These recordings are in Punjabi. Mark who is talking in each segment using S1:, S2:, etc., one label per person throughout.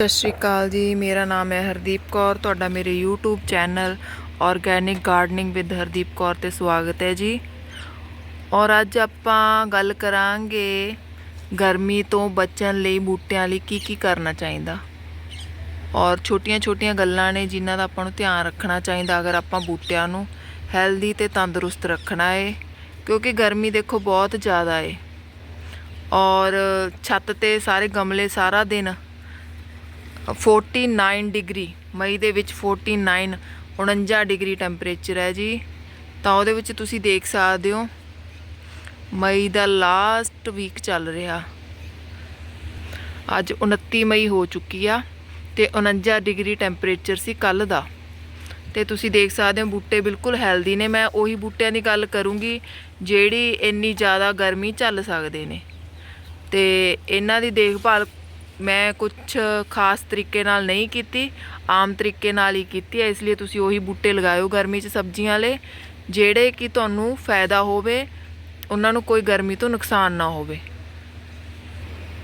S1: ਸਤਿ ਸ਼੍ਰੀ ਅਕਾਲ ਜੀ। ਮੇਰਾ ਨਾਮ ਹੈ ਹਰਦੀਪ ਕੌਰ। ਤੁਹਾਡਾ ਮੇਰੇ YouTube channel organic gardening with Hardeep Kaur ਤੇ ਸਵਾਗਤ ਹੈ ਜੀ। ਔਰ ਅੱਜ ਆਪਾਂ ਗੱਲ ਕਰਾਂਗੇ ਗਰਮੀ ਤੋਂ ਬਚਣ ਲਈ ਬੂਟਿਆਂ ਲਈ ਕੀ ਕੀ ਕਰਨਾ ਚਾਹੀਦਾ। ਔਰ ਛੋਟੀਆਂ-ਛੋਟੀਆਂ ਗੱਲਾਂ ਨੇ ਜਿਨ੍ਹਾਂ ਦਾ ਆਪਾਂ ਨੂੰ ਧਿਆਨ ਰੱਖਣਾ ਚਾਹੀਦਾ ਅਗਰ ਆਪਾਂ ਬੂਟਿਆਂ ਨੂੰ ਹੈਲਦੀ ਤੇ ਤੰਦਰੁਸਤ ਰੱਖਣਾ ਹੈ ਕਿਉਂਕਿ ਗਰਮੀ ਦੇਖੋ ਬਹੁਤ ਜ਼ਿਆਦਾ ਏ। ਔਰ ਛੱਤ ਤੇ ਸਾਰੇ ਗਮਲੇ ਸਾਰਾ ਦਿਨ 49 ਡਿਗਰੀ, ਮਈ ਦੇ ਵਿੱਚ 49 49 ਡਿਗਰੀ ਟੈਂਪਰੇਚਰ ਹੈ ਜੀ। ਤਾਂ ਉਹਦੇ ਵਿੱਚ ਤੁਸੀਂ ਦੇਖ ਸਕਦੇ ਹੋ, ਮਈ ਦਾ ਲਾਸਟ ਵੀਕ ਚੱਲ ਰਿਹਾ। ਅੱਜ 29 ਮਈ ਹੋ ਚੁੱਕੀ ਆ ਤੇ 49 ਡਿਗਰੀ ਟੈਂਪਰੇਚਰ ਸੀ ਕੱਲ ਦਾ। ਤੇ ਤੁਸੀਂ ਦੇਖ ਸਕਦੇ ਹੋ ਬੂਟੇ ਬਿਲਕੁਲ ਹੈਲਦੀ ਨੇ, ਮੈਂ ਉਹੀ ਬੂਟਿਆਂ ਦੀ ਗੱਲ ਕਰੂੰਗੀ ਜਿਹੜੀ ਇੰਨੀ ਜ਼ਿਆਦਾ ਗਰਮੀ ਝੱਲ ਸਕਦੇ ਨੇ। ਤੇ ਇਹਨਾਂ ਦੀ ਦੇਖਭਾਲ ਮੈਂ ਕੁਝ ਖਾਸ ਤਰੀਕੇ ਨਾਲ ਨਹੀਂ ਕੀਤੀ, ਆਮ ਤਰੀਕੇ ਨਾਲ ਹੀ ਕੀਤੀ ਹੈ, ਇਸ ਲਈ ਤੁਸੀਂ ਉਹੀ ਬੂਟੇ ਲਗਾਇਓ ਗਰਮੀ 'ਚ ਸਬਜ਼ੀਆਂ ਵਾਲੇ ਜਿਹੜੇ ਕਿ ਤੁਹਾਨੂੰ ਫਾਇਦਾ ਹੋਵੇ, ਉਹਨਾਂ ਨੂੰ ਕੋਈ ਗਰਮੀ ਤੋਂ ਨੁਕਸਾਨ ਨਾ ਹੋਵੇ।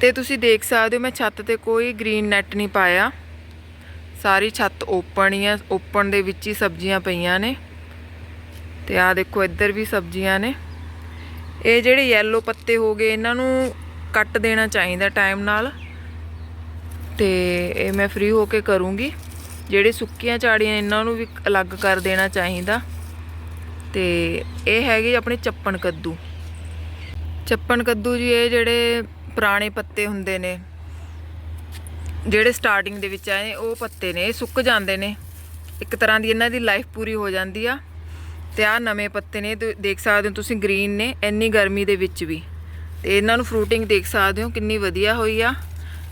S1: ਤੇ ਤੁਸੀਂ ਦੇਖ ਸਕਦੇ ਹੋ, ਮੈਂ ਛੱਤ ਤੇ ਕੋਈ ਗ੍ਰੀਨ ਨੈਟ ਨਹੀਂ ਪਾਇਆ। ਸਾਰੀ ਛੱਤ ਓਪਨ ਹੀ ਆ, ਓਪਨ ਦੇ ਵਿੱਚ ਹੀ ਸਬਜ਼ੀਆਂ ਪਈਆਂ ਨੇ। ਤੇ ਆਹ ਦੇਖੋ, ਇੱਧਰ ਵੀ ਸਬਜ਼ੀਆਂ ਨੇ। ਇਹ ਜਿਹੜੇ ਯੈਲੋ ਪੱਤੇ ਹੋ ਗਏ, ਇਹਨਾਂ ਨੂੰ ਕੱਟ ਦੇਣਾ ਚਾਹੀਦਾ ਟਾਈਮ ਨਾਲ। ਤੇ ਇਹ ਮੈਂ ਫ੍ਰੀ ਹੋ ਕੇ ਕਰੂੰਗੀ। ਜਿਹੜੇ ਸੁੱਕੀਆਂ ਝਾੜੀਆਂ ਇਹਨਾਂ ਨੂੰ ਵੀ ਅਲੱਗ ਕਰ ਦੇਣਾ ਚਾਹੀਦਾ। ਤੇ ਇਹ ਹੈਗੀ ਆਪਣੇ ਚੱਪਣ ਕੱਦੂ। ਚੱਪਣ ਕੱਦੂ ਜੀ, ਇਹ ਜਿਹੜੇ ਪੁਰਾਣੇ ਪੱਤੇ ਹੁੰਦੇ ਨੇ, ਜਿਹੜੇ ਸਟਾਰਟਿੰਗ ਦੇ ਵਿੱਚ ਆਏ, ਉਹ ਪੱਤੇ ਨੇ, ਇਹ ਸੁੱਕ ਜਾਂਦੇ ਨੇ। ਇੱਕ ਤਰ੍ਹਾਂ ਦੀ ਇਹਨਾਂ ਦੀ ਲਾਈਫ ਪੂਰੀ ਹੋ ਜਾਂਦੀ ਆ। ਤੇ ਆ ਨਵੇਂ ਪੱਤੇ ਨੇ ਦੇਖ ਸਕਦੇ ਹੋ ਤੁਸੀਂ ਗ੍ਰੀਨ ਨੇ, ਇੰਨੀ ਗਰਮੀ ਦੇ ਵਿੱਚ ਵੀ। ਤੇ ਇਹਨਾਂ ਨੂੰ ਫਰੂਟਿੰਗ ਦੇਖ ਸਕਦੇ ਹੋ, ਕਿੰਨੀ ਵਧੀਆ ਹੋਈ ਆ।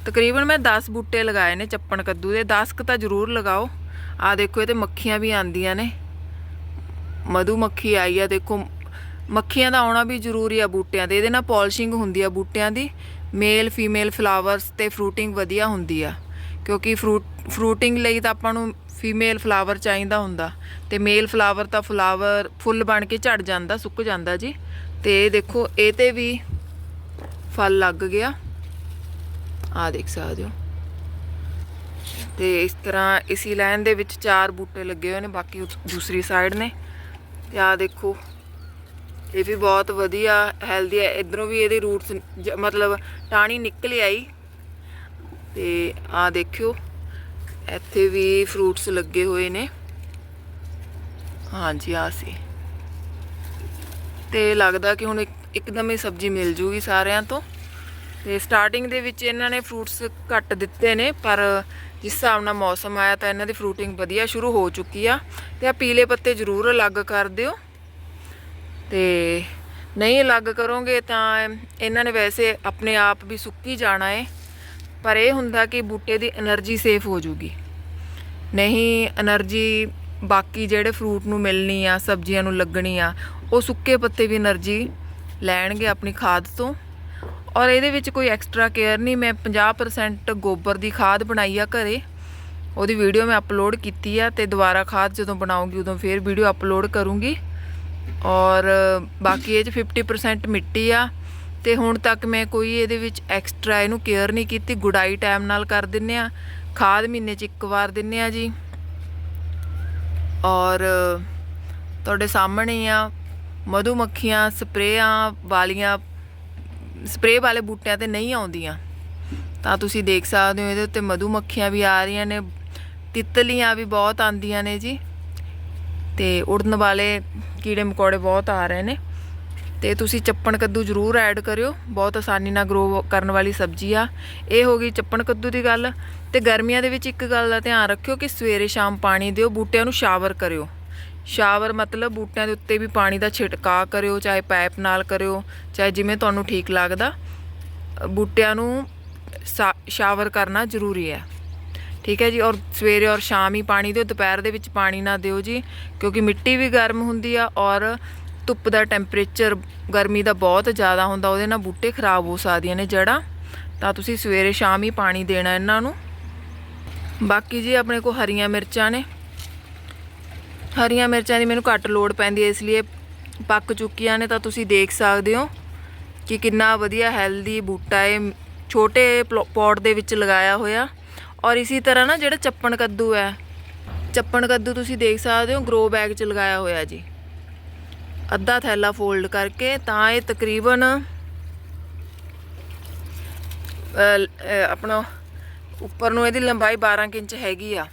S1: ਤਕਰੀਬਨ ਮੈਂ 10 ਬੂਟੇ ਲਗਾਏ ਨੇ ਚੱਪਣ ਕੱਦੂ ਦੇ। 10 ਕ ਤਾਂ ਜ਼ਰੂਰ ਲਗਾਓ। ਆ ਦੇਖੋ, ਇਹ ਤੇ ਮੱਖੀਆਂ ਵੀ ਆਂਦੀਆਂ ਨੇ। ਮਧੂ ਮੱਖੀ ਆਈ ਆ, ਦੇਖੋ। ਮੱਖੀਆਂ ਦਾ ਆਉਣਾ ਵੀ ਜ਼ਰੂਰੀ ਆ ਬੂਟਿਆਂ ਤੇ। ਇਹਦੇ ਨਾਲ ਪਾਲਿਸ਼ਿੰਗ ਹੁੰਦੀ ਆ ਬੂਟਿਆਂ ਦੀ। ਮੇਲ, ਫੀਮੇਲ ਫਲਾਵਰਸ ਤੇ ਫਰੂਟਿੰਗ ਵਧੀਆ ਹੁੰਦੀ ਆ। ਕਿਉਂਕਿ ਫਰੂਟ, ਫਰੂਟਿੰਗ ਲਈ ਤਾਂ ਆਪਾਂ ਨੂੰ ਫੀਮੇਲ ਫਲਾਵਰ ਚਾਹੀਦਾ ਹੁੰਦਾ। ਤੇ ਮੇਲ ਫਲਾਵਰ ਤਾਂ ਫਲਾਵਰ, ਫੁੱਲ ਬਣ ਕੇ ਝੜ ਜਾਂਦਾ, ਸੁੱਕ ਜਾਂਦਾ ਜੀ। ਤੇ ਇਹ ਦੇਖੋ, ਇਹ ਤੇ ਵੀ ਫਲ ਲੱਗ ਗਿਆ। ਆ ਦੇਖ ਸਕਦੇ ਹੋ। ਤੇ ਇਸ ਤਰ੍ਹਾਂ ਇਸੀ ਲਾਈਨ ਦੇ ਵਿੱਚ ਚਾਰ ਬੂਟੇ ਲੱਗੇ ਹੋਏ ਨੇ, ਬਾਕੀ ਦੂਸਰੀ ਸਾਈਡ ਨੇ। ਤੇ ਆ ਦੇਖੋ, ਇਹ ਵੀ ਬਹੁਤ ਵਧੀਆ ਹੈਲਦੀ ਹੈ। ਇਧਰੋਂ ਵੀ ਇਹਦੇ ਰੂਟਸ ਮਤਲਬ ਟਾਣੀ ਨਿਕਲ ਆਈ। ਤੇ ਆ ਦੇਖਿਓ, ਇੱਥੇ ਵੀ ਫਰੂਟਸ ਲੱਗੇ ਹੋਏ ਨੇ। ਹਾਂਜੀ ਆ ਸੀ। ਤੇ ਲੱਗਦਾ ਕਿ ਹੁਣ ਇੱਕ, ਇੱਕਦਮ ਹੀ ਸਬਜ਼ੀ ਮਿਲ ਜੂਗੀ ਸਾਰਿਆਂ ਤੋਂ। ਤੇ ਸਟਾਰਟਿੰਗ ਦੇ ਵਿੱਚ ਇਹਨਾਂ ਨੇ ਫਰੂਟਸ ਘੱਟ ਦਿੱਤੇ ਨੇ, ਪਰ ਜਿਸ ਹਿਸਾਬ ਨਾਲ ਮੌਸਮ ਆਇਆ ਤਾਂ ਇਹਨਾਂ ਦੀ ਫਰੂਟਿੰਗ ਵਧੀਆ ਸ਼ੁਰੂ ਹੋ ਚੁੱਕੀ ਆ। ਤੇ ਆ ਪੀਲੇ ਪੱਤੇ ਜ਼ਰੂਰ ਅਲੱਗ ਕਰ ਦਿਓ। ਤੇ ਨਹੀਂ ਅਲੱਗ ਕਰੋਗੇ ਤਾਂ ਇਹਨਾਂ ਨੇ ਵੈਸੇ ਆਪਣੇ ਆਪ ਵੀ ਸੁੱਕੀ ਜਾਣਾ ਏ, ਪਰ ਇਹ ਹੁੰਦਾ ਕਿ ਬੂਟੇ ਦੀ એનર્ਜੀ ਸੇਫ ਹੋ ਜੂਗੀ। ਨਹੀਂ એનર્ਜੀ ਬਾਕੀ ਜਿਹੜੇ ਫਰੂਟ ਨੂੰ ਮਿਲਣੀ ਆ, ਸਬਜ਼ੀਆਂ ਨੂੰ ਲੱਗਣੀ ਆ, ਉਹ ਸੁੱਕੇ ਪੱਤੇ ਵੀ એનર્ਜੀ ਲੈਣਗੇ ਆਪਣੀ ਖਾਦ ਤੋਂ। ਔਰ ਇਹਦੇ ਵਿੱਚ ਕੋਈ ਐਕਸਟਰਾ ਕੇਅਰ ਨਹੀਂ, ਮੈਂ 50% ਗੋਬਰ ਦੀ ਖਾਦ ਬਣਾਈ ਆ ਘਰੇ। ਉਹਦੀ ਵੀਡੀਓ ਮੈਂ ਅਪਲੋਡ ਕੀਤੀ ਆ ਤੇ ਦੁਬਾਰਾ ਖਾਦ ਜਦੋਂ ਬਣਾਉਂਗੀ ਉਦੋਂ ਫੇਰ ਵੀਡੀਓ ਅਪਲੋਡ ਕਰੂੰਗੀ। ਔਰ ਬਾਕੀ ਇਹ 'ਚ 50% ਮਿੱਟੀ ਆ ਤੇ ਹੁਣ ਤੱਕ ਮੈਂ ਕੋਈ ਇਹਦੇ ਵਿੱਚ ਐਕਸਟਰਾ ਇਹਨੂੰ ਕੇਅਰ ਨਹੀਂ ਕੀਤੀ। ਗੁਡਾਈ ਟਾਈਮ ਨਾਲ ਕਰ ਦਿੰਨੇ ਆ। ਖਾਦ ਮਹੀਨੇ 'ਚ ਇੱਕ ਵਾਰ ਦਿੰਨੇ ਆ ਜੀ। ਔਰ ਤੁਹਾਡੇ ਸਾਹਮਣੇ ਆ ਮਧੂ ਮੱਖੀਆਂ ਸਪਰੇਆਂ ਵਾਲੀਆਂ ਸਪਰੇਅ ਵਾਲੇ ਬੂਟਿਆਂ ਤੇ ਨਹੀਂ ਆਉਂਦੀਆਂ। ਤਾਂ ਤੁਸੀਂ ਦੇਖ ਸਕਦੇ ਹੋ, ਇਹਦੇ ਉੱਤੇ ਮਧੂ ਮੱਖੀਆਂ ਵੀ ਆ ਰਹੀਆਂ ਨੇ, ਤਿੱਤਲੀਆਂ ਵੀ ਬਹੁਤ ਆਂਦੀਆਂ ਨੇ ਜੀ। ਤੇ ਉੜਨ ਵਾਲੇ ਕੀੜੇ ਮਕੌੜੇ ਬਹੁਤ ਆ ਰਹੇ ਨੇ। ਤੇ ਤੁਸੀਂ ਚੱਪਣ ਕੱਦੂ ਜ਼ਰੂਰ ਐਡ ਕਰਿਓ, ਬਹੁਤ ਆਸਾਨੀ ਨਾਲ ਗਰੋ ਕਰਨ ਵਾਲੀ ਸਬਜ਼ੀ ਆ। ਇਹ ਹੋ ਗਈ ਚੱਪਣ ਕੱਦੂ ਦੀ ਗੱਲ। ਤੇ ਗਰਮੀਆਂ ਦੇ ਵਿੱਚ ਇੱਕ ਗੱਲ ਦਾ ਧਿਆਨ ਰੱਖਿਓ ਕਿ ਸਵੇਰੇ ਸ਼ਾਮ ਪਾਣੀ ਦਿਓ, ਬੂਟਿਆਂ ਨੂੰ ਸ਼ਾਵਰ ਕਰਿਓ। ਸ਼ਾਵਰ ਮਤਲਬ ਬੂਟਿਆਂ ਦੇ ਉੱਤੇ ਵੀ ਪਾਣੀ ਦਾ ਛਿੜਕਾਅ ਕਰਿਓ, ਚਾਹੇ ਪਾਈਪ ਨਾਲ ਕਰਿਓ, ਚਾਹੇ ਜਿਵੇਂ ਤੁਹਾਨੂੰ ਠੀਕ ਲੱਗਦਾ। ਬੂਟਿਆਂ ਨੂੰ ਸਾ- ਸ਼ਾਵਰ ਕਰਨਾ ਜ਼ਰੂਰੀ ਹੈ। ਠੀਕ ਹੈ ਜੀ, ਔਰ ਸਵੇਰੇ ਔਰ ਸ਼ਾਮ ਹੀ ਪਾਣੀ ਦਿਓ, ਦੁਪਹਿਰ ਦੇ ਵਿੱਚ ਪਾਣੀ ਨਾ ਦਿਓ ਜੀ, ਕਿਉਂਕਿ ਮਿੱਟੀ ਵੀ ਗਰਮ ਹੁੰਦੀ ਆ ਔਰ ਧੁੱਪ ਦਾ ਟੈਂਪਰੇਚਰ ਗਰਮੀ ਦਾ ਬਹੁਤ ਜ਼ਿਆਦਾ ਹੁੰਦਾ, ਉਹਦੇ ਨਾਲ ਬੂਟੇ ਖਰਾਬ ਹੋ ਸਕਦੀਆਂ ਨੇ ਜੜ੍ਹਾਂ। ਤਾਂ ਤੁਸੀਂ ਸਵੇਰੇ ਸ਼ਾਮ ਹੀ ਪਾਣੀ ਦੇਣਾ ਇਹਨਾਂ ਨੂੰ। ਬਾਕੀ ਜੀ ਆਪਣੇ ਕੋਲ ਹਰੀਆਂ ਮਿਰਚਾਂ ਨੇ। ਹਰੀਆਂ ਮਿਰਚਾਂ ਦੀ ਮੈਨੂੰ ਘੱਟ ਲੋੜ ਪੈਂਦੀ ਹੈ, ਇਸ ਲਈ ਪੱਕ ਚੁੱਕੀਆਂ ਨੇ ਤਾਂ ਤੁਸੀਂ ਦੇਖ ਸਕਦੇ ਹੋ ਕਿ ਕਿੰਨਾ ਵਧੀਆ ਹੈਲਦੀ ਬੂਟਾ ਹੈ ਛੋਟੇ ਪੌਟ ਦੇ ਵਿੱਚ ਲਗਾਇਆ ਹੋਇਆ। ਔਰ ਇਸੇ ਤਰ੍ਹਾਂ ਨਾ ਜਿਹੜਾ ਚੱਪਣ ਕੱਦੂ ਹੈ, ਚੱਪਣ ਕੱਦੂ ਤੁਸੀਂ ਦੇਖ ਸਕਦੇ ਹੋ ਗਰੋ ਬੈਗ 'ਚ ਲਗਾਇਆ ਹੋਇਆ ਜੀ। ਅੱਧਾ ਥੈਲਾ ਫੋਲਡ ਕਰਕੇ ਤਾਂ ਇਹ ਤਕਰੀਬਨ ਆਪਣਾ ਉੱਪਰ ਨੂੰ ਇਹਦੀ ਲੰਬਾਈ 12 ਕੁ ਇੰਚ ਹੈਗੀ ਆ।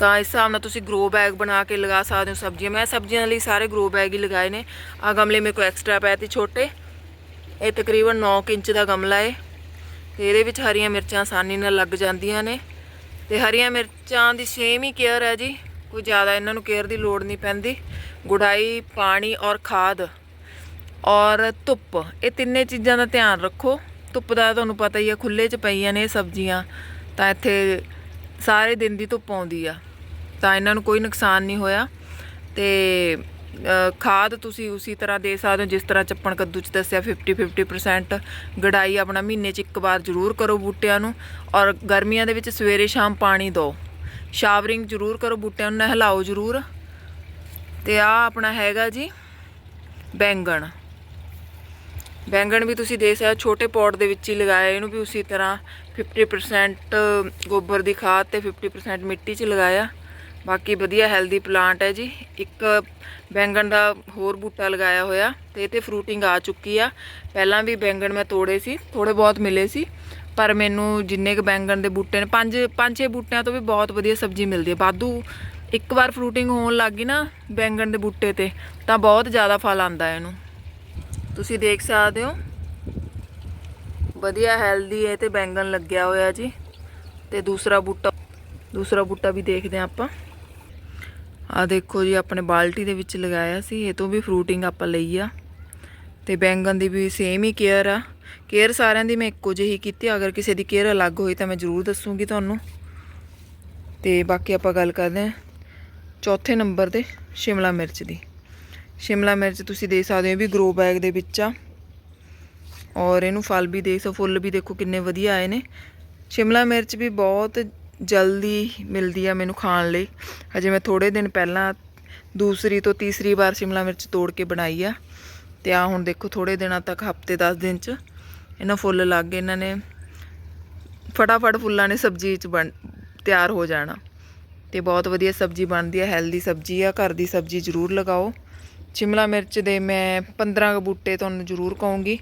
S1: ਤਾਂ ਇਸ ਹਿਸਾਬ ਨਾਲ ਤੁਸੀਂ ਗਰੋ ਬੈਗ ਬਣਾ ਕੇ ਲਗਾ ਸਕਦੇ ਹੋ ਸਬਜ਼ੀਆਂ। ਮੈਂ ਸਬਜ਼ੀਆਂ ਲਈ ਸਾਰੇ ਗਰੋ ਬੈਗ ਹੀ ਲਗਾਏ ਨੇ। ਆ ਗਮਲੇ ਮੇਰੇ ਕੋਲ ਐਕਸਟਰਾ ਪਏ ਤੇ ਛੋਟੇ। ਇਹ ਤਕਰੀਬਨ 9 ਕੁ ਇੰਚ ਦਾ ਗਮਲਾ ਏ। ਤੇ ਇਹਦੇ ਵਿੱਚ ਹਰੀਆਂ ਮਿਰਚਾਂ ਆਸਾਨੀ ਨਾਲ ਲੱਗ ਜਾਂਦੀਆਂ ਨੇ। ਤੇ ਹਰੀਆਂ ਮਿਰਚਾਂ ਦੀ ਸੇਮ ਹੀ ਕੇਅਰ ਹੈ ਜੀ। ਕੋਈ ਜ਼ਿਆਦਾ ਇਹਨਾਂ ਨੂੰ ਕੇਅਰ ਦੀ ਲੋੜ ਨਹੀਂ ਪੈਂਦੀ। ਗੁਡਾਈ, ਪਾਣੀ ਔਰ ਖਾਦ ਔਰ ਧੁੱਪ। ਇਹ ਤਿੰਨੇ ਚੀਜ਼ਾਂ ਦਾ ਧਿਆਨ ਰੱਖੋ। ਧੁੱਪ ਦਾ ਤੁਹਾਨੂੰ ਪਤਾ ਹੀ ਹੈ ਖੁੱਲੇ 'ਚ ਪਈਆਂ ਨੇ ਸਬਜ਼ੀਆਂ। ਤਾਂ ਇੱਥੇ ਸਾਰੇ ਦਿਨ ਦੀ ਧੁੱਪ ਆਉਂਦੀ ਆ। ਤਾਂ ਇਹਨਾਂ ਨੂੰ ਕੋਈ ਨੁਕਸਾਨ ਨਹੀਂ ਹੋਇਆ। ਤੇ ਖਾਦ ਤੁਸੀਂ ਉਸੇ ਤਰ੍ਹਾਂ ਦੇ ਸਕਦੇ ਹੋ, ਜਿਸ ਤਰ੍ਹਾਂ ਚੱਪਣ ਕੱਦੂ ਚ ਦੱਸਿਆ 50 50% ਗੜਾਈ ਆਪਣਾ ਮਹੀਨੇ ਚ ਇੱਕ ਵਾਰ ਜ਼ਰੂਰ ਕਰੋ ਬੂਟਿਆਂ ਨੂੰ। ਔਰ ਗਰਮੀਆਂ ਦੇ ਵਿੱਚ ਸਵੇਰੇ ਸ਼ਾਮ ਪਾਣੀ ਦਿਓ। ਸ਼ਾਵਰਿੰਗ ਜ਼ਰੂਰ ਕਰੋ, ਬੂਟਿਆਂ ਨੂੰ ਨਹਿਲਾਓ ਜ਼ਰੂਰ। ਤੇ ਆ ਆਪਣਾ ਹੈਗਾ ਜੀ ਬੈਂਗਣ। ਬੈਂਗਣ ਵੀ ਤੁਸੀਂ ਦੇਖ ਸਕਦੇ ਹੋ, ਛੋਟੇ ਪੌਟ ਦੇ ਵਿੱਚ ਹੀ ਲਗਾਇਆ, ਇਹਨੂੰ ਵੀ ਉਸੇ ਤਰ੍ਹਾਂ 50% ਗੋਬਰ ਦੀ ਖਾਦ ਤੇ 50% ਮਿੱਟੀ 'ਚ ਲਗਾਇਆ। ਬਾਕੀ ਵਧੀਆ ਹੈਲਦੀ ਪਲਾਂਟ ਹੈ ਜੀ। ਇੱਕ ਬੈਂਗਣ ਦਾ ਹੋਰ ਬੂਟਾ ਲਗਾਇਆ ਹੋਇਆ ਤੇ ਇਹ ਤੇ ਫਰੂਟਿੰਗ ਆ ਚੁੱਕੀ ਆ। ਪਹਿਲਾਂ ਵੀ ਬੈਂਗਣ ਮੈਂ ਤੋੜੇ ਸੀ ਥੋੜੇ ਬਹੁਤ ਮਿਲੇ ਸੀ, ਪਰ ਮੈਨੂੰ ਜਿੰਨੇ ਕ ਬੈਂਗਣ ਦੇ ਬੂਟੇ ਨੇ, ਪੰਜ ਪੰਜ ਛੇ ਬੂਟਿਆਂ ਤੋਂ ਵੀ ਬਹੁਤ ਵਧੀਆ ਸਬਜ਼ੀ ਮਿਲਦੀ ਹੈ। ਬਾਦੂ ਇੱਕ ਵਾਰ ਫਰੂਟਿੰਗ ਹੋਣ ਲੱਗ ਗਈ ਨਾ ਬੈਂਗਣ ਦੇ ਬੂਟੇ ਤੇ, ਤਾਂ ਬਹੁਤ ਜ਼ਿਆਦਾ ਫਲ ਆਂਦਾ ਇਹਨੂੰ। ਤੁਸੀਂ ਦੇਖ ਸਕਦੇ ਹੋ। ਵਧੀਆ ਹੈਲਦੀ ਹੈ ਤੇ ਬੈਂਗਣ ਲੱਗਿਆ ਹੋਇਆ ਜੀ। ਤੇ ਦੂਸਰਾ ਬੂਟਾ ਦੂਸਰਾ ਬੂਟਾ ਵੀ ਦੇਖਦੇ ਹਾਂ ਆਪਾਂ। ਆ ਦੇਖੋ ਜੀ, ਆਪਣੇ ਬਾਲਟੀ ਦੇ ਵਿੱਚ ਲਗਾਇਆ ਸੀ। ਇਹ ਤੋਂ ਵੀ ਫਰੂਟਿੰਗ ਆਪਾਂ ਲਈ ਆ। ਤੇ ਬੈਂਗਣ ਦੀ ਵੀ ਸੇਮ ਹੀ ਕੇਅਰ ਆ। ਕੇਅਰ ਸਾਰਿਆਂ ਦੀ ਮੈਂ ਇੱਕੋ ਜਿਹੀ ਕੀਤੀ। ਅਗਰ ਕਿਸੇ ਦੀ ਕੇਅਰ ਅਲੱਗ ਹੋਈ ਤਾਂ ਮੈਂ ਜ਼ਰੂਰ ਦੱਸੂਗੀ ਤੁਹਾਨੂੰ। ਤੇ ਬਾਕੀ ਆਪਾਂ ਗੱਲ ਕਰਦੇ ਹਾਂ ਚੌਥੇ ਨੰਬਰ ਤੇ ਸ਼ਿਮਲਾ ਮਿਰਚ ਦੀ। ਸ਼ਿਮਲਾ ਮਿਰਚ ਤੁਸੀਂ ਦੇ ਸਕਦੇ ਹੋ ਵੀ ਗਰੋ ਬੈਗ ਦੇ ਵਿੱਚ ਆ। ਔਰ ਇਹਨੂੰ ਫਲ ਵੀ ਦੇਖ ਸੋ ਫੁੱਲ ਵੀ ਦੇਖੋ ਕਿੰਨੇ ਵਧੀਆ ਆਏ ਨੇ। ਸ਼ਿਮਲਾ ਮਿਰਚ ਵੀ ਬਹੁਤ ਜਲਦੀ ਮਿਲਦੀ ਆ ਮੈਨੂੰ ਖਾਣ ਲਈ। ਹਜੇ ਮੈਂ ਥੋੜੇ ਦਿਨ ਪਹਿਲਾਂ ਦੂਸਰੀ ਤੋਂ ਤੀਸਰੀ ਵਾਰ ਸ਼ਿਮਲਾ ਮਿਰਚ ਤੋੜ ਕੇ ਬਣਾਈ ਆ। ਤੇ ਆ ਹੁਣ ਦੇਖੋ ਥੋੜੇ ਦਿਨਾਂ ਤੱਕ, ਹਫ਼ਤੇ 10 ਦਿਨ ਚ ਇਹਨਾਂ ਫੁੱਲ ਲੱਗ ਗਏ, ਇਹਨਾਂ ਨੇ ਫਟਾਫਟ ਫੁੱਲਾਂ ਨੇ ਸਬਜ਼ੀ ਚ ਬਣ, ਤਿਆਰ ਹੋ ਜਾਣਾ। ਤੇ ਬਹੁਤ ਵਧੀਆ ਸਬਜ਼ੀ ਬਣਦੀ ਹੈ ਹੈਲਦੀ ਸਬਜ਼ੀ ਆ, ਘਰ ਦੀ ਸਬਜ਼ੀ ਜ਼ਰੂਰ ਲਗਾਓ। ਸ਼ਿਮਲਾ ਮਿਰਚ ਦੇ ਮੈਂ 15 ਕੁ ਬੂਟੇ ਤੁਹਾਨੂੰ ਜ਼ਰੂਰ ਕਹੂੰਗੀ।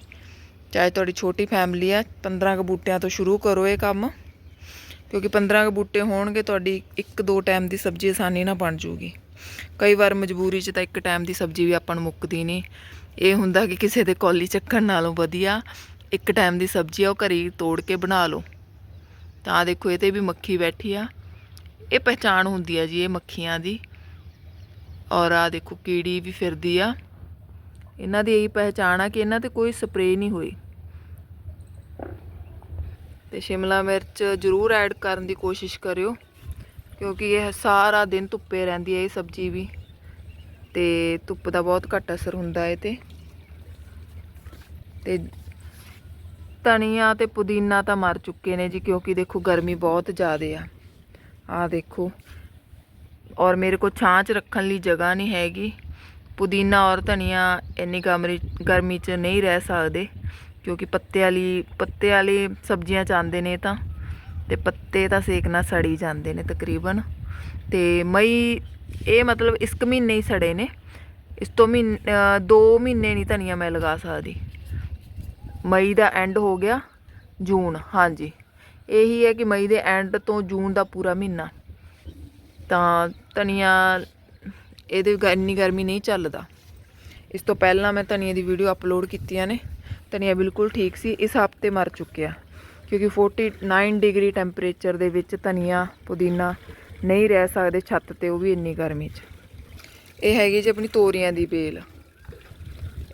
S1: ਚਾਹੇ ਤੁਹਾਡੀ ਛੋਟੀ ਫੈਮਿਲੀ ਆ 15 ਕੁ ਬੂਟਿਆਂ ਤੋਂ ਸ਼ੁਰੂ ਕਰੋ ਇਹ ਕੰਮ। ਕਿਉਂਕਿ 15 ਕੁ ਬੂਟੇ ਹੋਣਗੇ, ਤੁਹਾਡੀ ਇੱਕ ਦੋ ਟਾਈਮ ਦੀ ਸਬਜ਼ੀ ਆਸਾਨੀ ਨਾਲ ਬਣ ਜੂਗੀ। ਕਈ ਵਾਰ ਮਜਬੂਰੀ 'ਚ ਤਾਂ ਇੱਕ ਟਾਈਮ ਦੀ ਸਬਜ਼ੀ ਵੀ ਆਪਾਂ ਨੂੰ ਮੁੱਕਦੀ ਨਹੀਂ। ਇਹ ਹੁੰਦਾ ਕਿ ਕਿਸੇ ਦੇ ਕੌਲੀ ਚੱਕਣ ਨਾਲੋਂ ਵਧੀਆ ਇੱਕ ਟਾਈਮ ਦੀ ਸਬਜ਼ੀ ਆ, ਉਹ ਘਰੇ ਤੋੜ ਕੇ ਬਣਾ ਲਓ। ਤਾਂ ਦੇਖੋ, ਇਹ ਤੇ ਵੀ ਮੱਖੀ ਬੈਠੀ ਆ। ਇਹ ਪਹਿਚਾਣ ਹੁੰਦੀ ਆ ਜੀ, ਇਹ ਮੱਖੀਆਂ ਦੀ। ਔਰ ਆ ਦੇਖੋ ਕੀੜੀ ਵੀ ਫਿਰਦੀ ਆ। ਇਹਨਾਂ ਦੀ ਇਹੀ ਪਹਿਚਾਣ ਆ ਕਿ ਇਹਨਾਂ ਤੇ ਕੋਈ ਸਪਰੇਅ ਨਹੀਂ ਹੋਈ। ਤੇ ਸ਼ਿਮਲਾ ਮਿਰਚ ਜ਼ਰੂਰ ਐਡ ਕਰਨ ਦੀ ਕੋਸ਼ਿਸ਼ ਕਰਿਓ, ਕਿਉਂਕਿ ਇਹ ਸਾਰਾ ਦਿਨ ਧੁੱਪੇ ਰਹਿੰਦੀ ਹੈ ਇਹ ਸਬਜ਼ੀ ਵੀ। ਤੇ ਧੁੱਪ ਦਾ ਬਹੁਤ ਘੱਟ ਅਸਰ ਹੁੰਦਾ ਹੈ ਤੇ। ਤੇ ਧਨੀਆ ਤੇ ਪੁਦੀਨਾ ਤਾਂ ਮਰ ਚੁੱਕੇ ਨੇ ਜੀ, ਕਿਉਂਕਿ ਦੇਖੋ ਗਰਮੀ ਬਹੁਤ ਜ਼ਿਆਦਾ ਆ। ਆ ਦੇਖੋ ਔਰ ਮੇਰੇ ਕੋਲ ਛਾਂ 'ਚ ਰੱਖਣ ਲਈ ਜਗ੍ਹਾ ਨਹੀਂ ਹੈਗੀ। ਪੁਦੀਨਾ ਔਰ ਧਨੀਆ ਇੰਨੀ ਗਰਮੀ ਗਰਮੀ 'ਚ ਨਹੀਂ ਰਹਿ ਸਕਦੇ, ਕਿਉਂਕਿ ਪੱਤੇ ਵਾਲੀ ਪੱਤੇ ਵਾਲੀ ਸਬਜ਼ੀਆਂ 'ਚ ਆਉਂਦੇ ਨੇ ਤਾਂ, ਤੇ ਪੱਤੇ ਤਾਂ ਸੇਕ ਨਾਲ ਸੜੀ ਜਾਂਦੇ ਨੇ ਤਕਰੀਬਨ। ਤੇ ਮਈ, ਇਹ ਮਤਲਬ ਇਸ ਕੁ ਮਹੀਨੇ ਹੀ ਸੜੇ ਨੇ। ਇਸ ਤੋਂ ਮਹੀਨੇ 2 ਮਹੀਨੇ ਨਹੀਂ ਧਨੀਆ ਮੈਂ ਲਗਾ ਸਕਦੀ। ਮਈ ਦਾ ਐਂਡ ਹੋ ਗਿਆ, ਜੂਨ, ਹਾਂਜੀ। ਇਹੀ ਹੈ ਕਿ ਮਈ ਦੇ ਐਂਡ ਤੋਂ ਜੂਨ ਦਾ ਪੂਰਾ ਮਹੀਨਾ। ਤਾਂ ਧਨੀਆ, ਇਹਦੇ ਇੰਨੀ ਗਰਮੀ ਨਹੀਂ ਚੱਲਦਾ। ਇਸ ਤੋਂ ਪਹਿਲਾਂ ਮੈਂ ਧਨੀਆ ਦੀ ਵੀਡੀਓ ਅਪਲੋਡ ਕੀਤੀਆਂ ਨੇ। ਧਨੀਆ ਬਿਲਕੁਲ ਠੀਕ ਸੀ, ਇਸ ਹਫ਼ਤੇ ਮਰ ਚੁੱਕਿਆ। ਕਿਉਂਕਿ 49 ਡਿਗਰੀ ਟੈਂਪਰੇਚਰ ਦੇ ਵਿੱਚ ਧਨੀਆ, ਪੁਦੀਨਾ ਨਹੀਂ ਰਹਿ ਸਕਦੇ ਛੱਤ ਤੇ, ਉਹ ਵੀ ਇੰਨੀ ਗਰਮੀ 'ਚ। ਇਹ ਹੈਗੀ ਜੀ ਆਪਣੀ ਤੋਰੀਆਂ ਦੀ ਬੇਲ।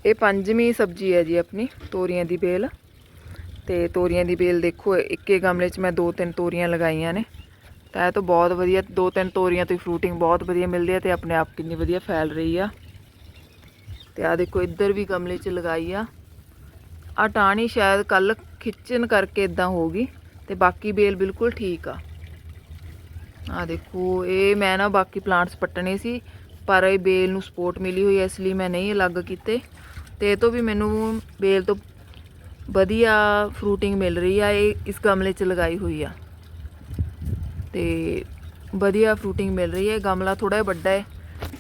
S1: ਇਹ ਪੰਜਵੀਂ ਸਬਜ਼ੀ ਹੈ ਜੀ ਆਪਣੀ, ਤੋਰੀਆਂ ਦੀ ਬੇਲ। ਤੇ ਤੋਰੀਆਂ ਦੀ ਬੇਲ ਦੇਖੋ ਇੱਕੇ ਗਮਲੇ 'ਚ ਮੈਂ ਦੋ ਤਿੰਨ ਤੋਰੀਆਂ ਲਗਾਈਆਂ ਨੇ। ਤਾਂ ਇਹ ਤਾਂ ਬਹੁਤ ਵਧੀਆ ਦੋ ਤਿੰਨ ਤੋਰੀਆਂ ਤੋਂ ਫਰੂਟਿੰਗ ਬਹੁਤ ਵਧੀਆ ਮਿਲਦੀ ਹੈ ਤੇ ਆਪਣੇ ਆਪ ਕਿੰਨੀ ਵਧੀਆ ਫੈਲ ਰਹੀ ਆ। ਤੇ ਆ ਦੇਖੋ, ਇੱਧਰ ਵੀ ਗਮਲੇ 'ਚ ਲਗਾਈ ਆ। ਆ ਟਾਹਣੀ ਸ਼ਾਇਦ ਕੱਲ ਖਿੱਚਣ ਕਰਕੇ ਇਦਾਂ ਹੋ ਗਈ ਤੇ ਬਾਕੀ ਬੇਲ ਬਿਲਕੁਲ ਠੀਕ ਆ। ਆ ਦੇਖੋ, ਇਹ ਮੈਂ ਨਾ ਬਾਕੀ ਪਲਾਂਟਸ ਪੱਟਣੇ ਸੀ, ਪਰ ਇਹ ਬੇਲ ਨੂੰ ਸਪੋਰਟ ਮਿਲੀ ਹੋਈ ਹੈ ਇਸ ਲਈ ਮੈਂ ਨਹੀਂ ਅਲੱਗ ਕੀਤੇ। ਤੇ ਇਹ ਤੋਂ ਵੀ ਮੈਨੂੰ ਬੇਲ ਤੋਂ ਵਧੀਆ ਫਰੂਟਿੰਗ ਮਿਲ ਰਹੀ ਆ, ਇਹ ਇਸ ਗਮਲੇ 'ਚ ਲਗਾਈ ਹੋਈ ਆ। ਤੇ ਵਧੀਆ ਫਰੂਟਿੰਗ ਮਿਲ ਰਹੀ ਹੈ। ਗਮਲਾ ਥੋੜਾ ਜਿਹਾ ਵੱਡਾ ਹੈ।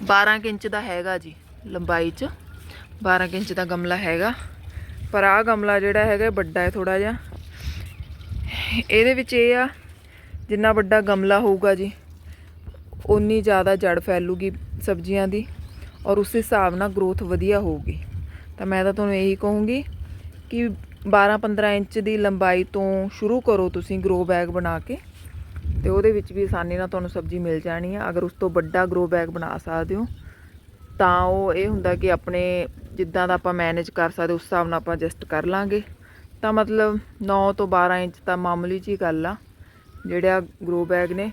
S1: 12 ਕੁ ਇੰਚ ਦਾ ਹੈਗਾ ਜੀ ਲੰਬਾਈ 'ਚ। 12 ਕੁ ਇੰਚ ਦਾ ਗਮਲਾ ਹੈਗਾ। ਪਰ ਆਹ ਗਮਲਾ ਜਿਹੜਾ ਹੈਗਾ ਵੱਡਾ ਹੈ ਥੋੜਾ ਜਿਹਾ। ਇਹਦੇ ਵਿੱਚ ਇਹ ਆ, ਜਿੰਨਾ ਵੱਡਾ ਗਮਲਾ ਹੋਊਗਾ ਜੀ ਉਨੀ ਜ਼ਿਆਦਾ ਜੜ ਫੈਲੂਗੀ ਸਬਜ਼ੀਆਂ ਦੀ ਔਰ ਉਸ ਹਿਸਾਬ ਨਾਲ ਗਰੋਥ ਵਧੀਆ ਹੋਊਗੀ। ਤਾਂ ਮੈਂ ਤਾਂ ਤੁਹਾਨੂੰ ਇਹੀ ਕਹੂੰਗੀ ਕਿ 12-15 ਇੰਚ ਦੀ ਲੰਬਾਈ ਤੋਂ ਸ਼ੁਰੂ ਕਰੋ ਤੁਸੀਂ ਗਰੋ ਬੈਗ ਬਣਾ ਕੇ। ਤੇ ਉਹਦੇ ਵਿੱਚ ਵੀ ਆਸਾਨੀ ਨਾਲ ਤੁਹਾਨੂੰ ਸਬਜ਼ੀ ਮਿਲ ਜਾਣੀ ਆ। ਅਗਰ ਉਸ ਤੋਂ ਵੱਡਾ ਗਰੋ ਬੈਗ ਬਣਾ ਸਕਦੇ ਹੋ, ਤਾਂ ਉਹ ਇਹ ਹੁੰਦਾ ਕਿ ਆਪਣੇ ਜਿੱਦਾਂ ਦਾ ਆਪਾਂ ਮੈਨੇਜ ਕਰ ਸਕਦੇ, ਉਸ ਹਿਸਾਬ ਨਾਲ ਆਪਾਂ ਐਡਜਸਟ ਕਰ ਲਾਂਗੇ। ਤਾਂ ਮਤਲਬ 9 ਤੋਂ 12 ਇੰਚ ਤਾਂ ਮਾਮੂਲੀ ਜੀ ਗੱਲ ਆ, ਜਿਹੜਾ ਗਰੋ ਬੈਗ ਨੇ।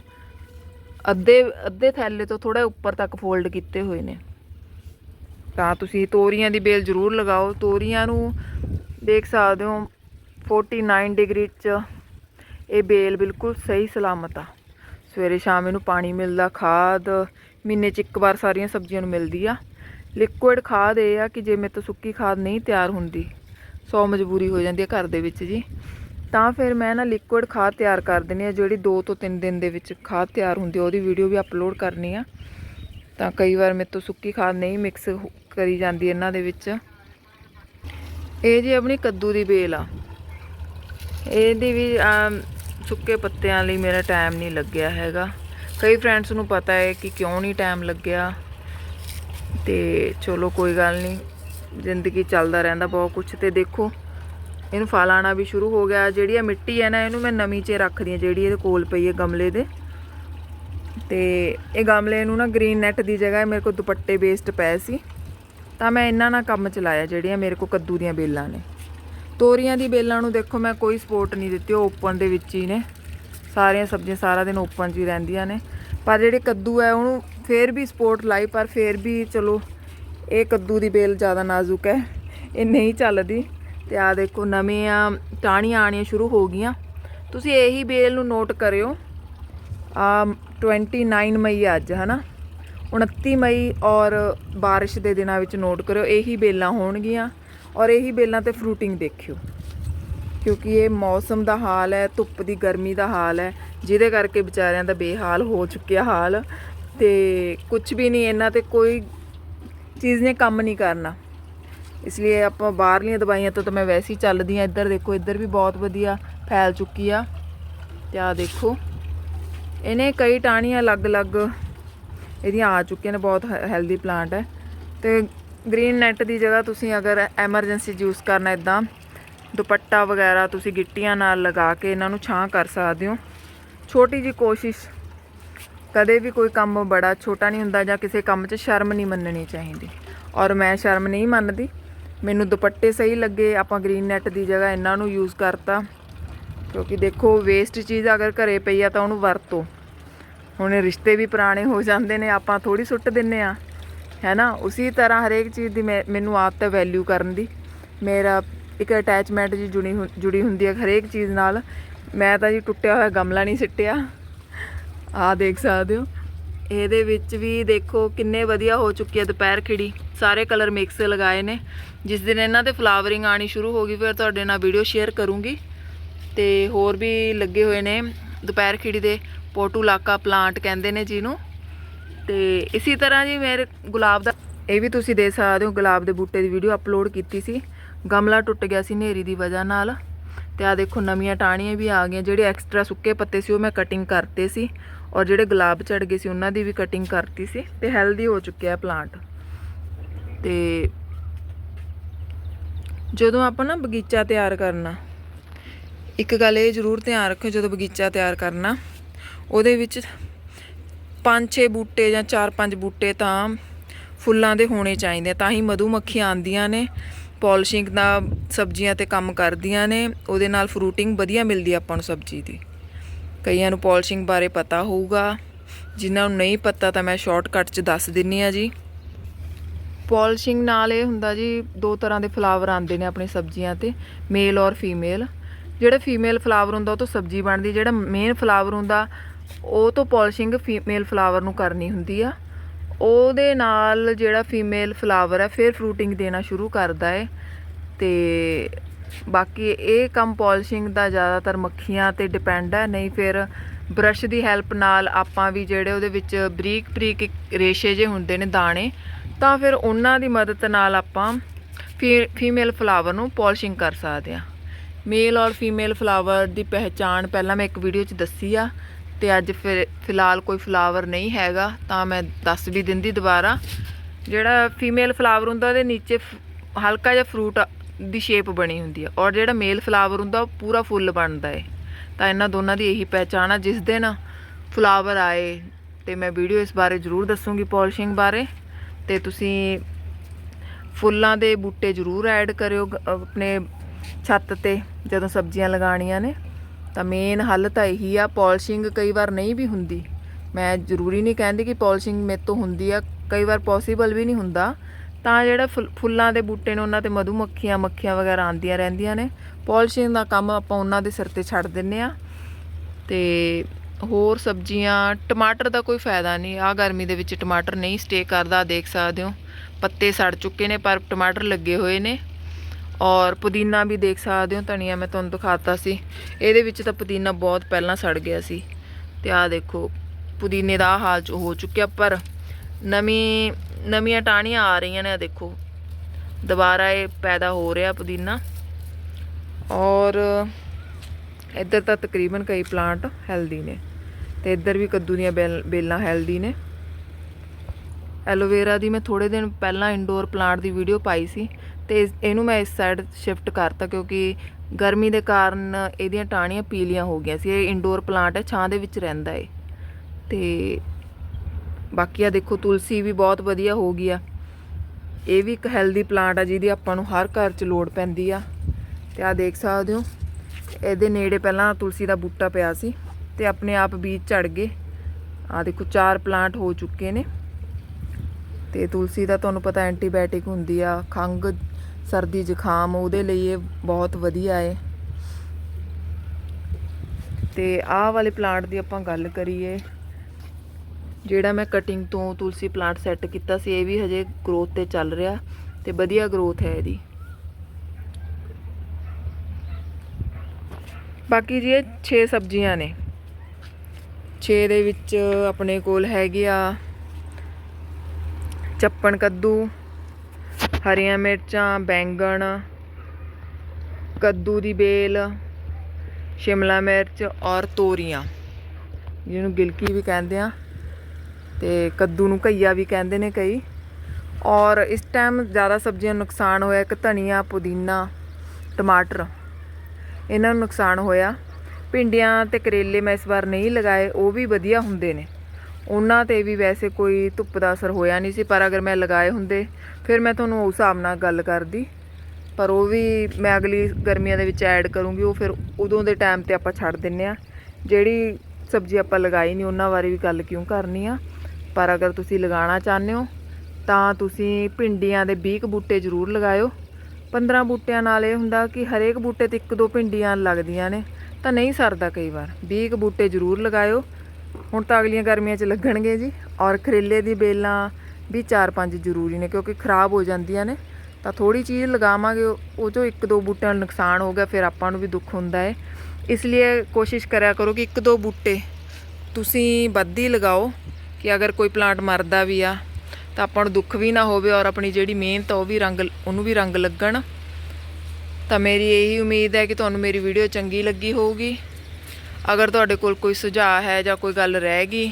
S1: ਅੱਧੇ ਅੱਧੇ ਥੈਲੇ ਤੋਂ ਥੋੜਾ ਉੱਪਰ ਤੱਕ ਫੋਲਡ ਕੀਤੇ ਹੋਏ ਨੇ। ਤਾਂ ਤੁਸੀਂ ਤੋਰੀਆਂ ਦੀ ਬੇਲ ਜ਼ਰੂਰ ਲਗਾਓ। ਤੋਰੀਆਂ ਨੂੰ ਦੇਖ ਸਕਦੇ ਹੋ 49 ਡਿਗਰੀ 'ਚ ਇਹ ਬੇਲ ਬਿਲਕੁਲ ਸਹੀ ਸਲਾਮਤ ਆ। ਸਵੇਰੇ ਸ਼ਾਮ ਇਹਨੂੰ ਪਾਣੀ ਮਿਲਦਾ ਖਾਦ ਮਹੀਨੇ 'ਚ ਇੱਕ ਵਾਰ ਸਾਰੀਆਂ ਸਬਜ਼ੀਆਂ ਨੂੰ ਮਿਲਦੀ ਆ। ਲਿਕੁਇਡ ਖਾਦ ਇਹ ਆ ਕਿ ਜੇ ਮੇਰੇ ਤੋਂ ਸੁੱਕੀ ਖਾਦ ਨਹੀਂ ਤਿਆਰ ਹੁੰਦੀ ਸੌ ਮਜਬੂਰੀ ਹੋ ਜਾਂਦੀ ਹੈ ਘਰ ਦੇ ਵਿੱਚ ਜੀ। ਤਾਂ ਫਿਰ ਮੈਂ ਨਾ ਲਿਕੁਇਡ ਖਾਦ ਤਿਆਰ ਕਰ ਦਿੰਦੀ ਆ ਜਿਹੜੀ 2 ਤੋਂ 3 ਦਿਨ ਦੇ ਵਿੱਚ ਖਾਦ ਤਿਆਰ ਹੁੰਦੀ ਆ, ਉਹਦੀ ਵੀਡੀਓ ਵੀ ਅਪਲੋਡ ਕਰਨੀ ਆ। ਤਾਂ ਕਈ ਵਾਰ ਮੇਰੇ ਤੋਂ ਸੁੱਕੀ ਖਾਦ ਨਹੀਂ ਮਿਕਸ ਕਰੀ ਜਾਂਦੀ ਇਹਨਾਂ ਦੇ ਵਿੱਚ। ਇਹ ਜੀ ਆਪਣੀ ਕੱਦੂ ਦੀ ਬੇਲ ਆ। ਇਹਦੀ ਵੀ ਸੁੱਕੇ ਪੱਤਿਆਂ ਲਈ ਮੇਰਾ ਟਾਈਮ ਨਹੀਂ ਲੱਗਿਆ ਹੈਗਾ। ਕਈ ਫਰੈਂਡਸ ਨੂੰ ਪਤਾ ਹੈ ਕਿ ਕਿਉਂ ਨਹੀਂ ਟਾਈਮ ਲੱਗਿਆ। ਤੇ ਚਲੋ ਕੋਈ ਗੱਲ ਨਹੀਂ, ਜ਼ਿੰਦਗੀ ਚੱਲਦਾ ਰਹਿੰਦਾ ਬਹੁਤ ਕੁਝ ਤੇ ਦੇਖੋ, ਇਹਨੂੰ ਫਲ ਆਉਣਾ ਵੀ ਸ਼ੁਰੂ ਹੋ ਗਿਆ। ਜਿਹੜੀ ਇਹ ਮਿੱਟੀ ਹੈ ਨਾ, ਇਹਨੂੰ ਮੈਂ ਨਵੀਂ 'ਚ ਰੱਖਦੀ ਹਾਂ, ਜਿਹੜੀ ਇਹਦੇ ਕੋਲ ਪਈ ਹੈ ਗਮਲੇ ਦੇ। ਤੇ ਇਹ ਗਮਲੇ ਨੂੰ ਨਾ ਗ੍ਰੀਨ ਨੈਟ ਦੀ ਜਗ੍ਹਾ ਮੇਰੇ ਕੋਲ ਦੁਪੱਟੇ ਵੇਸਟ ਪਏ ਸੀ। ਤਾਂ ਮੈਂ ਇਹਨਾਂ ਨਾਲ ਕੰਮ ਚਲਾਇਆ ਜਿਹੜੀਆਂ ਮੇਰੇ ਕੋਲ ਕੱਦੂ ਦੀਆਂ ਬੇਲਾਂ ਨੇ। ਤੋਰੀਆਂ ਦੀ ਬੇਲਾਂ ਨੂੰ ਦੇਖੋ, ਮੈਂ ਕੋਈ ਸਪੋਰਟ ਨਹੀਂ ਦਿੱਤੀ, ਉਹ ਓਪਨ ਦੇ ਵਿੱਚ ਹੀ ਨੇ। ਸਾਰੀਆਂ ਸਬਜ਼ੀਆਂ ਸਾਰਾ ਦਿਨ ਓਪਨ 'ਚ ਹੀ ਰਹਿੰਦੀਆਂ ਨੇ। ਪਰ ਜਿਹੜੇ ਕੱਦੂ ਹੈ, ਉਹਨੂੰ ਫੇਰ ਵੀ ਸਪੋਰਟ ਲਾਈ, ਪਰ ਫੇਰ ਵੀ ਚਲੋ, ਇਹ ਕੱਦੂ ਦੀ ਬੇਲ ਜ਼ਿਆਦਾ ਨਾਜ਼ੁਕ ਹੈ, ਇਹ ਨਹੀਂ ਚੱਲਦੀ। ਤੇ ਆ ਦੇਖੋ, ਨਵੀਆਂ ਟਾਹਣੀਆਂ ਆਣੀਆਂ ਸ਼ੁਰੂ ਹੋ ਗਈਆਂ। ਤੁਸੀਂ ਇਹੀ ਬੇਲ ਨੂੰ ਨੋਟ ਕਰਿਓ। ਆ 29 ਮਈ ਆ ਅੱਜ, ਹਨਾ? 29 ਮਈ ਔਰ ਬਾਰਿਸ਼ ਦੇ ਦਿਨਾਂ ਵਿੱਚ ਨੋਟ ਕਰਿਓ, ਇਹੀ ਬੇਲਾਂ ਹੋਣਗੀਆਂ। ਔਰ ਇਹੀ ਬੇਲਾਂ ਤੇ ਫਰੂਟਿੰਗ ਦੇਖਿਓ। ਕਿਉਂਕਿ ਇਹ ਮੌਸਮ ਦਾ ਹਾਲ ਹੈ, ਧੁੱਪ ਦੀ ਗਰਮੀ ਦਾ ਹਾਲ ਹੈ, ਜਿਹਦੇ ਕਰਕੇ ਵਿਚਾਰਿਆਂ ਦਾ ਬੇਹਾਲ ਹੋ ਚੁੱਕਿਆ ਹਾਲ। ਤੇ ਕੁਝ ਵੀ ਨਹੀਂ, ਇਹਨਾਂ ਤੇ ਕੋਈ ਚੀਜ਼ ਨੇ ਕੰਮ ਨਹੀਂ ਕਰਨਾ। ਇਸ ਲਈ ਆਪਾਂ ਬਾਹਰਲੀਆਂ ਦਵਾਈਆਂ ਤੋਂ ਤਾਂ ਮੈਂ ਵੈਸੇ ਹੀ ਚੱਲਦੀ ਆ ਇੱਧਰ ਦੇਖੋ, ਇੱਧਰ ਵੀ ਬਹੁਤ ਵਧੀਆ ਫੈਲ ਚੁੱਕੀ ਆ। ਤੇ ਆ ਦੇਖੋ, ਇਹਨੇ ਕਈ ਟਾਹਣੀਆਂ ਅਲੱਗ-ਅਲੱਗ, ਇਹਦੀਆਂ ਆ ਚੁੱਕੀਆਂ ਨੇ, ਬਹੁਤ ਹੈਲਦੀ ਪਲਾਂਟ ਹੈ। ਤੇ ਗ੍ਰੀਨ ਨੈਟ ਦੀ ਜਗ੍ਹਾ ਤੁਸੀਂ ਅਗਰ ਐਮਰਜੈਂਸੀ ਯੂਜ਼ ਕਰਨਾ ਇਦਾਂ ਦੁਪੱਟਾ ਵਗੈਰਾ ਤੁਸੀਂ ਗਿੱਟੀਆਂ ਨਾਲ ਲਗਾ ਕੇ ਇਹਨਾਂ ਨੂੰ ਛਾਂ ਕਰ ਸਕਦੇ ਹੋ। ਛੋਟੀ ਜੀ ਕੋਸ਼ਿਸ਼, ਕਦੇ ਵੀ ਕੋਈ ਕੰਮ ਬੜਾ ਛੋਟਾ ਨਹੀਂ ਹੁੰਦਾ ਜਾਂ ਕਿਸੇ ਕੰਮ 'ਚ ਸ਼ਰਮ ਨਹੀਂ ਮੰਨਣੀ ਚਾਹੀਦੀ। ਔਰ ਮੈਂ ਸ਼ਰਮ ਨਹੀਂ ਮੰਨਦੀ, ਮੈਨੂੰ ਦੁਪੱਟੇ ਸਹੀ ਲੱਗੇ, ਆਪਾਂ ਗ੍ਰੀਨ ਨੈਟ ਦੀ ਜਗ੍ਹਾ ਇਹਨਾਂ ਨੂੰ ਯੂਜ਼ ਕਰਤਾ। ਕਿਉਂਕਿ ਦੇਖੋ ਵੇਸਟ ਚੀਜ਼ ਅਗਰ ਘਰੇ ਪਈ ਆ ਤਾਂ ਉਹਨੂੰ ਵਰਤੋ। ਹੁਣ ਰਿਸ਼ਤੇ ਵੀ ਪੁਰਾਣੇ ਹੋ ਜਾਂਦੇ ਨੇ, ਆਪਾਂ ਥੋੜੀ ਸੁੱਟ ਦਿੰਨੇ ਆ ਹੈ ਨਾ? ਉਸੇ ਤਰ੍ਹਾਂ ਹਰੇਕ ਚੀਜ਼ ਦੀ ਮੈਂ- ਮੈਨੂੰ ਆਪ ਤਾਂ ਵੈਲਿਊ ਕਰਨ ਦੀ। ਮੇਰਾ ਇੱਕ ਅਟੈਚਮੈਂਟ ਜੀ ਜੁੜੀ ਹੁ- ਜੁੜੀ ਹੁੰਦੀ ਹੈ ਹਰੇਕ ਚੀਜ਼ ਨਾਲ। ਮੈਂ ਤਾਂ ਜੀ ਟੁੱਟਿਆ ਹੋਇਆ ਗਮਲਾ ਨਹੀਂ ਸਿੱਟਿਆ। ਆ ਦੇਖ ਸਕਦੇ ਹੋ। ਇਹਦੇ ਵਿੱਚ ਵੀ ਦੇਖੋ ਕਿੰਨੇ ਵਧੀਆ ਹੋ ਚੁੱਕੀ ਹੈ ਦੁਪਹਿਰ ਖਿੜੀ। ਸਾਰੇ ਕਲਰ ਮਿਕਸ ਲਗਾਏ ਨੇ। ਜਿਸ ਦਿਨ ਇਹਨਾਂ ਤੇ ਫਲਾਵਰਿੰਗ ਆਣੀ ਸ਼ੁਰੂ ਹੋ ਗਈ, ਫਿਰ ਤੁਹਾਡੇ ਨਾਲ ਵੀਡੀਓ ਸ਼ੇਅਰ ਕਰੂੰਗੀ। ਤੇ ਹੋਰ ਵੀ ਲੱਗੇ ਹੋਏ ਨੇ ਦੁਪਹਿਰ ਖਿੜੀ ਦੇ ਪੋਟੂਲਾਕਾ ਪਲਾਂਟ ਕਹਿੰਦੇ ਨੇ ਜਿਹਨੂੰ ਤੇ ਇਸੇ ਤਰ੍ਹਾਂ ਜੀ ਮੇਰੇ ਗੁਲਾਬ ਦਾ ਇਹ ਵੀ ਤੁਸੀਂ ਦੇ ਸਕਦੇ ਹੋ, ਗੁਲਾਬ ਦੇ ਬੂਟੇ ਦੀ ਵੀਡੀਓ ਅਪਲੋਡ ਕੀਤੀ ਸੀ। ਗਮਲਾ ਟੁੱਟ ਗਿਆ ਸੀ ਹਨੇਰੀ ਦੀ ਵਜ੍ਹਾ ਨਾਲ। ਤੇ ਆ ਦੇਖੋ ਨਵੀਆਂ ਟਾਹਣੀਆਂ ਵੀ ਆ ਗਈਆਂ, ਜਿਹੜੇ ਐਕਸਟਰਾ ਸੁੱਕੇ ਪੱਤੇ ਸੀ ਉਹ ਮੈਂ ਕਟਿੰਗ ਕਰਤੇ ਸੀ। ਔਰ ਜਿਹੜੇ ਗੁਲਾਬ ਝੜ ਗਏ ਸੀ, ਉਹਨਾਂ ਦੀ ਵੀ ਕਟਿੰਗ ਕਰਤੀ ਸੀ ਤੇ ਹੈਲਦੀ ਹੋ ਚੁੱਕਿਆ ਪਲਾਂਟ ਤੇ ਜਦੋਂ ਆਪਾਂ ਨਾ ਬਗੀਚਾ ਤਿਆਰ ਕਰਨਾ, ਇੱਕ ਗੱਲ ਇਹ ਜ਼ਰੂਰ ਧਿਆਨ ਰੱਖਿਓ ਜਦੋਂ ਬਗੀਚਾ ਤਿਆਰ ਕਰਨਾ, ਉਹਦੇ ਵਿੱਚ ਪੰਜ ਛੇ ਬੂਟੇ ਜਾਂ ਚਾਰ ਪੰਜ ਬੂਟੇ ਤਾਂ ਫੁੱਲਾਂ ਦੇ ਹੋਣੇ ਚਾਹੀਦੇ ਆ, ਤਾਂ ਹੀ ਮਧੂਮੱਖੀਆਂ ਆਉਂਦੀਆਂ ਨੇ ਪੋਲਿਸ਼ਿੰਗ ਦਾ ਸਬਜ਼ੀਆਂ ਤੇ ਕੰਮ ਕਰਦੀਆਂ ਨੇ ਉਹਦੇ ਨਾਲ ਫਰੂਟਿੰਗ ਵਧੀਆ ਮਿਲਦੀ ਆਪਾਂ ਨੂੰ ਸਬਜ਼ੀ ਦੀ। ਕਈਆਂ ਨੂੰ ਪੋਲਿਸ਼ਿੰਗ ਬਾਰੇ ਪਤਾ ਹੋਊਗਾ ਜਿਨ੍ਹਾਂ ਨੂੰ ਨਹੀਂ ਪਤਾ ਤਾਂ ਮੈਂ ਸ਼ਾਰਟਕਟ 'ਚ ਦੱਸ ਦਿੰਨੀ ਆ ਜੀ। ਪੋਲਿਸ਼ਿੰਗ ਨਾਲ ਇਹ ਹੁੰਦਾ ਜੀ ਦੋ ਤਰ੍ਹਾਂ ਦੇ ਫਲਾਵਰ ਆਉਂਦੇ ਨੇ ਆਪਣੀ ਸਬਜ਼ੀਆਂ ਤੇ ਮੇਲ ਔਰ ਫੀਮੇਲ। ਜਿਹੜਾ ਫੀਮੇਲ ਫਲਾਵਰ ਹੁੰਦਾ ਉਹ ਤੋਂ ਸਬਜ਼ੀ ਬਣਦੀ ਜਿਹੜਾ ਮੇਨ ਫਲਾਵਰ ਹੁੰਦਾ ਉਹ ਤੋਂ ਪੋਲਿਸ਼ਿੰਗ ਫੀਮੇਲ ਫਲਾਵਰ ਨੂੰ ਕਰਨੀ ਹੁੰਦੀ ਆ। ਉਹਦੇ ਨਾਲ ਜਿਹੜਾ ਫੀਮੇਲ ਫਲਾਵਰ ਹੈ ਫਿਰ ਫਰੂਟਿੰਗ ਦੇਣਾ ਸ਼ੁਰੂ ਕਰਦਾ ਹੈ ਤੇ ਬਾਕੀ ਇਹ ਕੰਮ ਪੋਲਿਸ਼ਿੰਗ ਦਾ ਜ਼ਿਆਦਾਤਰ ਮੱਖੀਆਂ ਤੇ ਡਿਪੈਂਡ ਹੈ ਨਹੀਂ ਫਿਰ ਬ੍ਰਸ਼ ਦੀ ਹੈਲਪ ਨਾਲ ਆਪਾਂ ਵੀ ਜਿਹੜੇ ਉਹਦੇ ਵਿੱਚ ਬਰੀਕ ਬਰੀਕ ਇੱਕ ਰੇਸ਼ੇ ਜੇ ਹੁੰਦੇ ਨੇ ਦਾਣੇ, ਤਾਂ ਫਿਰ ਉਹਨਾਂ ਦੀ ਮਦਦ ਨਾਲ ਆਪਾਂ ਫੀਮੇਲ ਫਲਾਵਰ ਨੂੰ ਪੋਲਿਸ਼ਿੰਗ ਕਰ ਸਕਦੇ ਹਾਂ ਮੇਲ ਔਰ ਫੀਮੇਲ ਫਲਾਵਰ ਦੀ ਪਹਿਚਾਣ ਪਹਿਲਾਂ ਮੈਂ ਇੱਕ ਵੀਡੀਓ 'ਚ ਦੱਸੀ ਆ। ਤੇ ਅੱਜ ਫਿਰ ਫਿਲਹਾਲ ਕੋਈ ਫਲਾਵਰ ਨਹੀਂ ਹੈਗਾ, ਤਾਂ ਮੈਂ ਦੱਸ ਵੀ ਦਿੰਦੀ ਦੁਬਾਰਾ। ਜਿਹੜਾ ਫੀਮੇਲ ਫਲਾਵਰ ਹੁੰਦਾ, ਉਹਦੇ ਨੀਚੇ ਫ- ਹਲਕਾ ਜਿਹਾ ਫਰੂਟ ਦੀ ਸ਼ੇਪ ਬਣੀ ਹੁੰਦੀ ਹੈ ਔਰ ਜਿਹੜਾ ਮੇਲ ਫਲਾਵਰ ਹੁੰਦਾ, ਉਹ ਪੂਰਾ ਫੁੱਲ ਬਣਦਾ ਹੈ ਤਾਂ ਇਹਨਾਂ ਦੋਨਾਂ ਦੀ ਇਹੀ ਪਹਿਚਾਣ ਆ। ਜਿਸ ਦਿਨ ਫਲਾਵਰ ਆਏ, ਤੇ ਮੈਂ ਵੀਡੀਓ ਇਸ ਬਾਰੇ ਜ਼ਰੂਰ ਦੱਸੂਗੀ ਪਾਲਿਸ਼ਿੰਗ ਬਾਰੇ। ਤੇ ਤੁਸੀਂ ਫੁੱਲਾਂ ਦੇ ਬੂਟੇ ਜ਼ਰੂਰ ਐਡ ਕਰਿਓ ਆਪਣੇ ਛੱਤ ਤੇ, ਜਦੋਂ ਸਬਜ਼ੀਆਂ ਲਗਾਉਣੀਆਂ ਨੇ। ਤਾਂ ਮੇਨ ਹੱਲ ਤਾਂ ਇਹੀ ਆ ਪਾਲਿਸ਼ਿੰਗ ਕਈ ਵਾਰ ਨਹੀਂ ਵੀ ਹੁੰਦੀ। ਮੈਂ ਜ਼ਰੂਰੀ ਨਹੀਂ ਕਹਿੰਦੀ ਕਿ ਪਾਲਿਸ਼ਿੰਗ ਮੇਰੇ ਤੋਂ ਹੁੰਦੀ ਆ, ਕਈ ਵਾਰ ਪੋਸੀਬਲ ਵੀ ਨਹੀਂ ਹੁੰਦਾ। ਤਾਂ ਜਿਹੜਾ ਫੁੱਲ- ਫੁੱਲਾਂ ਦੇ ਬੂਟੇ ਨੇ, ਉਹਨਾਂ ਤੇ ਮਧੂਮੱਖੀਆਂ, ਮੱਖੀਆਂ ਮੱਖੀਆਂ ਵਗੈਰਾ ਆਉਂਦੀਆਂ ਰਹਿੰਦੀਆਂ ਨੇ। ਪਾਲਿਸ਼ਿੰਗ ਦਾ ਕੰਮ ਆਪਾਂ ਉਹਨਾਂ ਦੇ ਸਿਰ ਤੇ ਛੱਡ ਦਿੰਨੇ ਆ। ਤੇ ਹੋਰ ਸਬਜ਼ੀਆਂ, ਟਮਾਟਰ ਦਾ ਕੋਈ ਫਾਇਦਾ ਨਹੀਂ। ਆ ਗਰਮੀ ਦੇ ਵਿੱਚ ਟਮਾਟਰ ਨਹੀਂ ਸਟੇ ਕਰਦਾ ਦੇਖ ਸਕਦੇ ਹੋ। ਪੱਤੇ ਸੜ ਚੁੱਕੇ ਨੇ, ਪਰ ਟਮਾਟਰ ਲੱਗੇ ਹੋਏ ਨੇ। ਔਰ ਪੁਦੀਨਾ ਵੀ ਦੇਖ ਸਕਦੇ ਹੋ, ਧਨੀਆ ਮੈਂ ਤੁਹਾਨੂੰ ਦਿਖਾਤਾ ਸੀ। ਇਹਦੇ ਵਿੱਚ ਤਾਂ ਪੁਦੀਨਾ ਬਹੁਤ ਪਹਿਲਾਂ ਸੜ ਗਿਆ ਸੀ। ਤੇ ਆਹ ਦੇਖੋ, ਪੁਦੀਨੇ ਦਾ ਆਹ ਹਾਲ ਚ ਹੋ ਚੁੱਕਿਆ, ਪਰ ਨਵੀਂ, ਨਵੀਆਂ ਟਾਹਣੀਆਂ ਆ ਰਹੀਆਂ ਨੇ, ਆਹ ਦੇਖੋ। ਦੁਬਾਰਾ ਇਹ ਪੈਦਾ ਹੋ ਰਿਹਾ ਪੁਦੀਨਾ। ਔਰ ਇੱਧਰ ਤਾਂ ਤਕਰੀਬਨ ਕਈ ਪਲਾਂਟ ਹੈਲਦੀ ਨੇ, ਤੇ ਇੱਧਰ ਵੀ ਕੱਦੂ ਦੀਆਂ ਬੇਲ- ਬੇਲਾਂ ਹੈਲਦੀ ਨੇ। ਐਲੋਵੇਰਾ ਦੀ ਮੈਂ ਥੋੜੇ ਦਿਨ ਪਹਿਲਾਂ ਇਨਡੋਰ ਪਲਾਂਟ ਦੀ ਵੀਡੀਓ ਪਾਈ ਸੀ। ਤੇ ਇਸ- ਇਹਨੂੰ ਮੈਂ ਇਸ ਸਾਈਡ ਸ਼ਿਫਟ ਕਰਤਾ ਕਿਉਂਕਿ ਗਰਮੀ ਦੇ ਕਾਰਨ ਇਹਦੀਆਂ ਟਾਹਣੀਆਂ ਪੀਲੀਆਂ ਹੋ ਗਈਆਂ ਸੀ। ਇਹ ਇਨਡੋਰ ਪਲਾਂਟ ਹੈ, ਛਾਂ ਦੇ ਵਿੱਚ ਰਹਿੰਦਾ ਏ ਤੇ ਬਾਕੀ ਆ ਦੇਖੋ, ਤੁਲਸੀ ਵੀ ਬਹੁਤ ਵਧੀਆ ਹੋ ਗਈ ਆ। ਇਹ ਵੀ ਇੱਕ ਹੈਲਦੀ ਪਲਾਂਟ ਆ ਜਿਹਦੀ ਆਪਾਂ ਨੂੰ ਹਰ ਘਰ 'ਚ ਲੋੜ ਪੈਂਦੀ ਆ। ਤੇ ਆ ਦੇਖ ਸਕਦੇ ਹੋ, ਇਹਦੇ ਨੇੜੇ ਪਹਿਲਾਂ ਤੁਲਸੀ ਦਾ ਬੂਟਾ ਪਿਆ ਸੀ ਤੇ ਆਪਣੇ ਆਪ ਬੀਜ ਝੜ ਗਏ। ਆ ਦੇਖੋ, ਚਾਰ ਪਲਾਂਟ ਹੋ ਚੁੱਕੇ ਨੇ। ਤੇ ਤੁਲਸੀ ਦਾ ਤੁਹਾਨੂੰ ਪਤਾ ਐਂਟੀਬਾਇਓਟਿਕ ਹੁੰਦੀ ਆ, ਖੰਘ ਸਰਦੀ ਜ਼ੁਕਾਮ ਉਹਦੇ ਲਈ ਇਹ ਬਹੁਤ ਵਧੀਆ ਹੈ ਤੇ ਆਹ ਵਾਲੇ ਪਲਾਂਟ ਦੀ ਆਪਾਂ ਗੱਲ ਕਰੀਏ, ਜਿਹੜਾ ਮੈਂ ਕਟਿੰਗ ਤੋਂ ਤੁਲਸੀ ਪਲਾਂਟ ਸੈੱਟ ਕੀਤਾ ਸੀ, ਇਹ ਵੀ ਹਜੇ ਗਰੋਥ ਤੇ ਚੱਲ ਰਿਹਾ ਤੇ ਵਧੀਆ ਗਰੋਥ ਹੈ ਇਹਦੀ। ਬਾਕੀ ਜੀ ਇਹ 6 ਸਬਜ਼ੀਆਂ ਨੇ। 6 ਦੇ ਵਿੱਚ ਆਪਣੇ ਕੋਲ ਹੈਗੇ ਆ ਚੱਪਣ ਕੱਦੂ ਹਰੀਆਂ ਮਿਰਚਾਂ, ਬੈਂਗਣ, ਕੱਦੂ ਦੀ ਬੇਲ, ਸ਼ਿਮਲਾ ਮਿਰਚ ਔਰ ਤੋਰੀਆਂ। ਜਿਹਨੂੰ ਗਿਲਕੀ ਵੀ ਕਹਿੰਦੇ ਆ ਤੇ ਕੱਦੂ ਨੂੰ ਘਈਆ ਵੀ ਕਹਿੰਦੇ ਨੇ ਕਈ। ਔਰ ਇਸ ਟਾਈਮ ਜ਼ਿਆਦਾ ਸਬਜ਼ੀਆਂ ਨੂੰ ਨੁਕਸਾਨ ਹੋਇਆ ਇੱਕ ਧਨੀਆ, ਪੁਦੀਨਾ, ਟਮਾਟਰ। ਇਹਨਾਂ ਨੂੰ ਨੁਕਸਾਨ ਹੋਇਆ। ਭਿੰਡੀਆਂ ਤੇ ਕਰੇਲੇ ਮੈਂ ਇਸ ਵਾਰ ਨਹੀਂ ਲਗਾਏ, ਉਹ ਵੀ ਵਧੀਆ ਹੁੰਦੇ ਨੇ। ਉਹਨਾਂ ਤੇ ਵੀ ਵੈਸੇ ਕੋਈ ਧੁੱਪ ਦਾ ਅਸਰ ਹੋਇਆ ਨਹੀਂ ਸੀ, ਪਰ ਅਗਰ ਮੈਂ ਲਗਾਏ ਹੁੰਦੇ, ਫਿਰ ਮੈਂ ਤੁਹਾਨੂੰ ਉਸ ਹਿਸਾਬ ਨਾਲ ਗੱਲ ਕਰਦੀ। ਪਰ ਉਹ ਵੀ ਮੈਂ ਅਗਲੀ ਗਰਮੀਆਂ ਦੇ ਵਿੱਚ ਐਡ ਕਰੂੰਗੀ, ਉਹ ਫਿਰ ਉਦੋਂ ਦੇ ਟਾਈਮ ਤੇ ਆਪਾਂ ਛੱਡ ਦਿੰਨੇ ਆ। ਜਿਹੜੀ ਸਬਜ਼ੀ ਆਪਾਂ ਲਗਾਈ ਨਹੀਂ, ਉਹਨਾਂ ਬਾਰੇ ਵੀ ਗੱਲ ਕਿਉਂ ਕਰਨੀ ਆ? ਪਰ ਅਗਰ ਤੁਸੀਂ ਲਗਾਉਣਾ ਚਾਹੁੰਦੇ ਹੋ, ਤਾਂ ਤੁਸੀਂ ਭਿੰਡੀਆਂ ਦੇ 20 ਕੁ ਬੂਟੇ ਜ਼ਰੂਰ ਲਗਾਇਓ। 15 ਬੂਟਿਆਂ ਨਾਲ ਇਹ ਹੁੰਦਾ ਕਿ ਹਰੇਕ ਬੂਟੇ ਤੇ ਇੱਕ ਦੋ ਭਿੰਡੀਆਂ ਲੱਗਦੀਆਂ ਨੇ, ਤਾਂ ਨਹੀਂ ਸਰਦਾ ਕਈ ਵਾਰ। 20 ਕੁ ਬੂਟੇ ਜ਼ਰੂਰ ਲਗਾਇਓ ਹੁਣ ਤਾਂ ਅਗਲੀਆਂ ਗਰਮੀਆਂ 'ਚ ਲੱਗਣਗੇ ਜੀ। ਔਰ ਕਰੇਲੇ ਦੀ ਬੇਲਾਂ ਵੀ 4-5 ਜ਼ਰੂਰੀ ਨੇ ਕਿਉਂਕਿ ਖਰਾਬ ਹੋ ਜਾਂਦੀਆਂ ਨੇ। ਤਾਂ ਥੋੜੀ ਚੀਜ਼ ਲਗਾਵਾਂਗੇ, ਉਹ ਜੋ ਇੱਕ ਦੋ ਬੂਟਿਆਂ ਨੂੰ ਨੁਕਸਾਨ ਹੋ ਗਿਆ, ਫਿਰ ਆਪਾਂ ਨੂੰ ਵੀ ਦੁੱਖ ਹੁੰਦਾ ਹੈ। ਇਸ ਲਈ ਕੋਸ਼ਿਸ਼ ਕਰਿਆ ਕਰੋ ਕਿ ਇੱਕ ਦੋ ਬੂਟੇ ਤੁਸੀਂ ਵੱਧ ਲਗਾਓ ਕਿ ਅਗਰ ਕੋਈ ਪਲਾਂਟ ਮਰਦਾ ਵੀ ਆ, ਤਾਂ ਆਪਾਂ ਨੂੰ ਦੁੱਖ ਵੀ ਨਾ ਹੋਵੇ ਔਰ ਆਪਣੀ ਜਿਹੜੀ ਮਿਹਨਤ ਆ, ਉਹ ਵੀ ਰੰਗ, ਉਹਨੂੰ ਵੀ ਰੰਗ ਲੱਗਣ। ਤਾਂ ਮੇਰੀ ਇਹੀ ਉਮੀਦ ਹੈ ਕਿ ਤੁਹਾਨੂੰ ਮੇਰੀ ਵੀਡੀਓ ਚੰਗੀ ਲੱਗੀ ਹੋਊਗੀ। ਅਗਰ ਤੁਹਾਡੇ ਕੋਲ ਕੋਈ ਸੁਝਾਅ ਹੈ ਜਾਂ ਕੋਈ ਗੱਲ ਰਹਿ ਗਈ,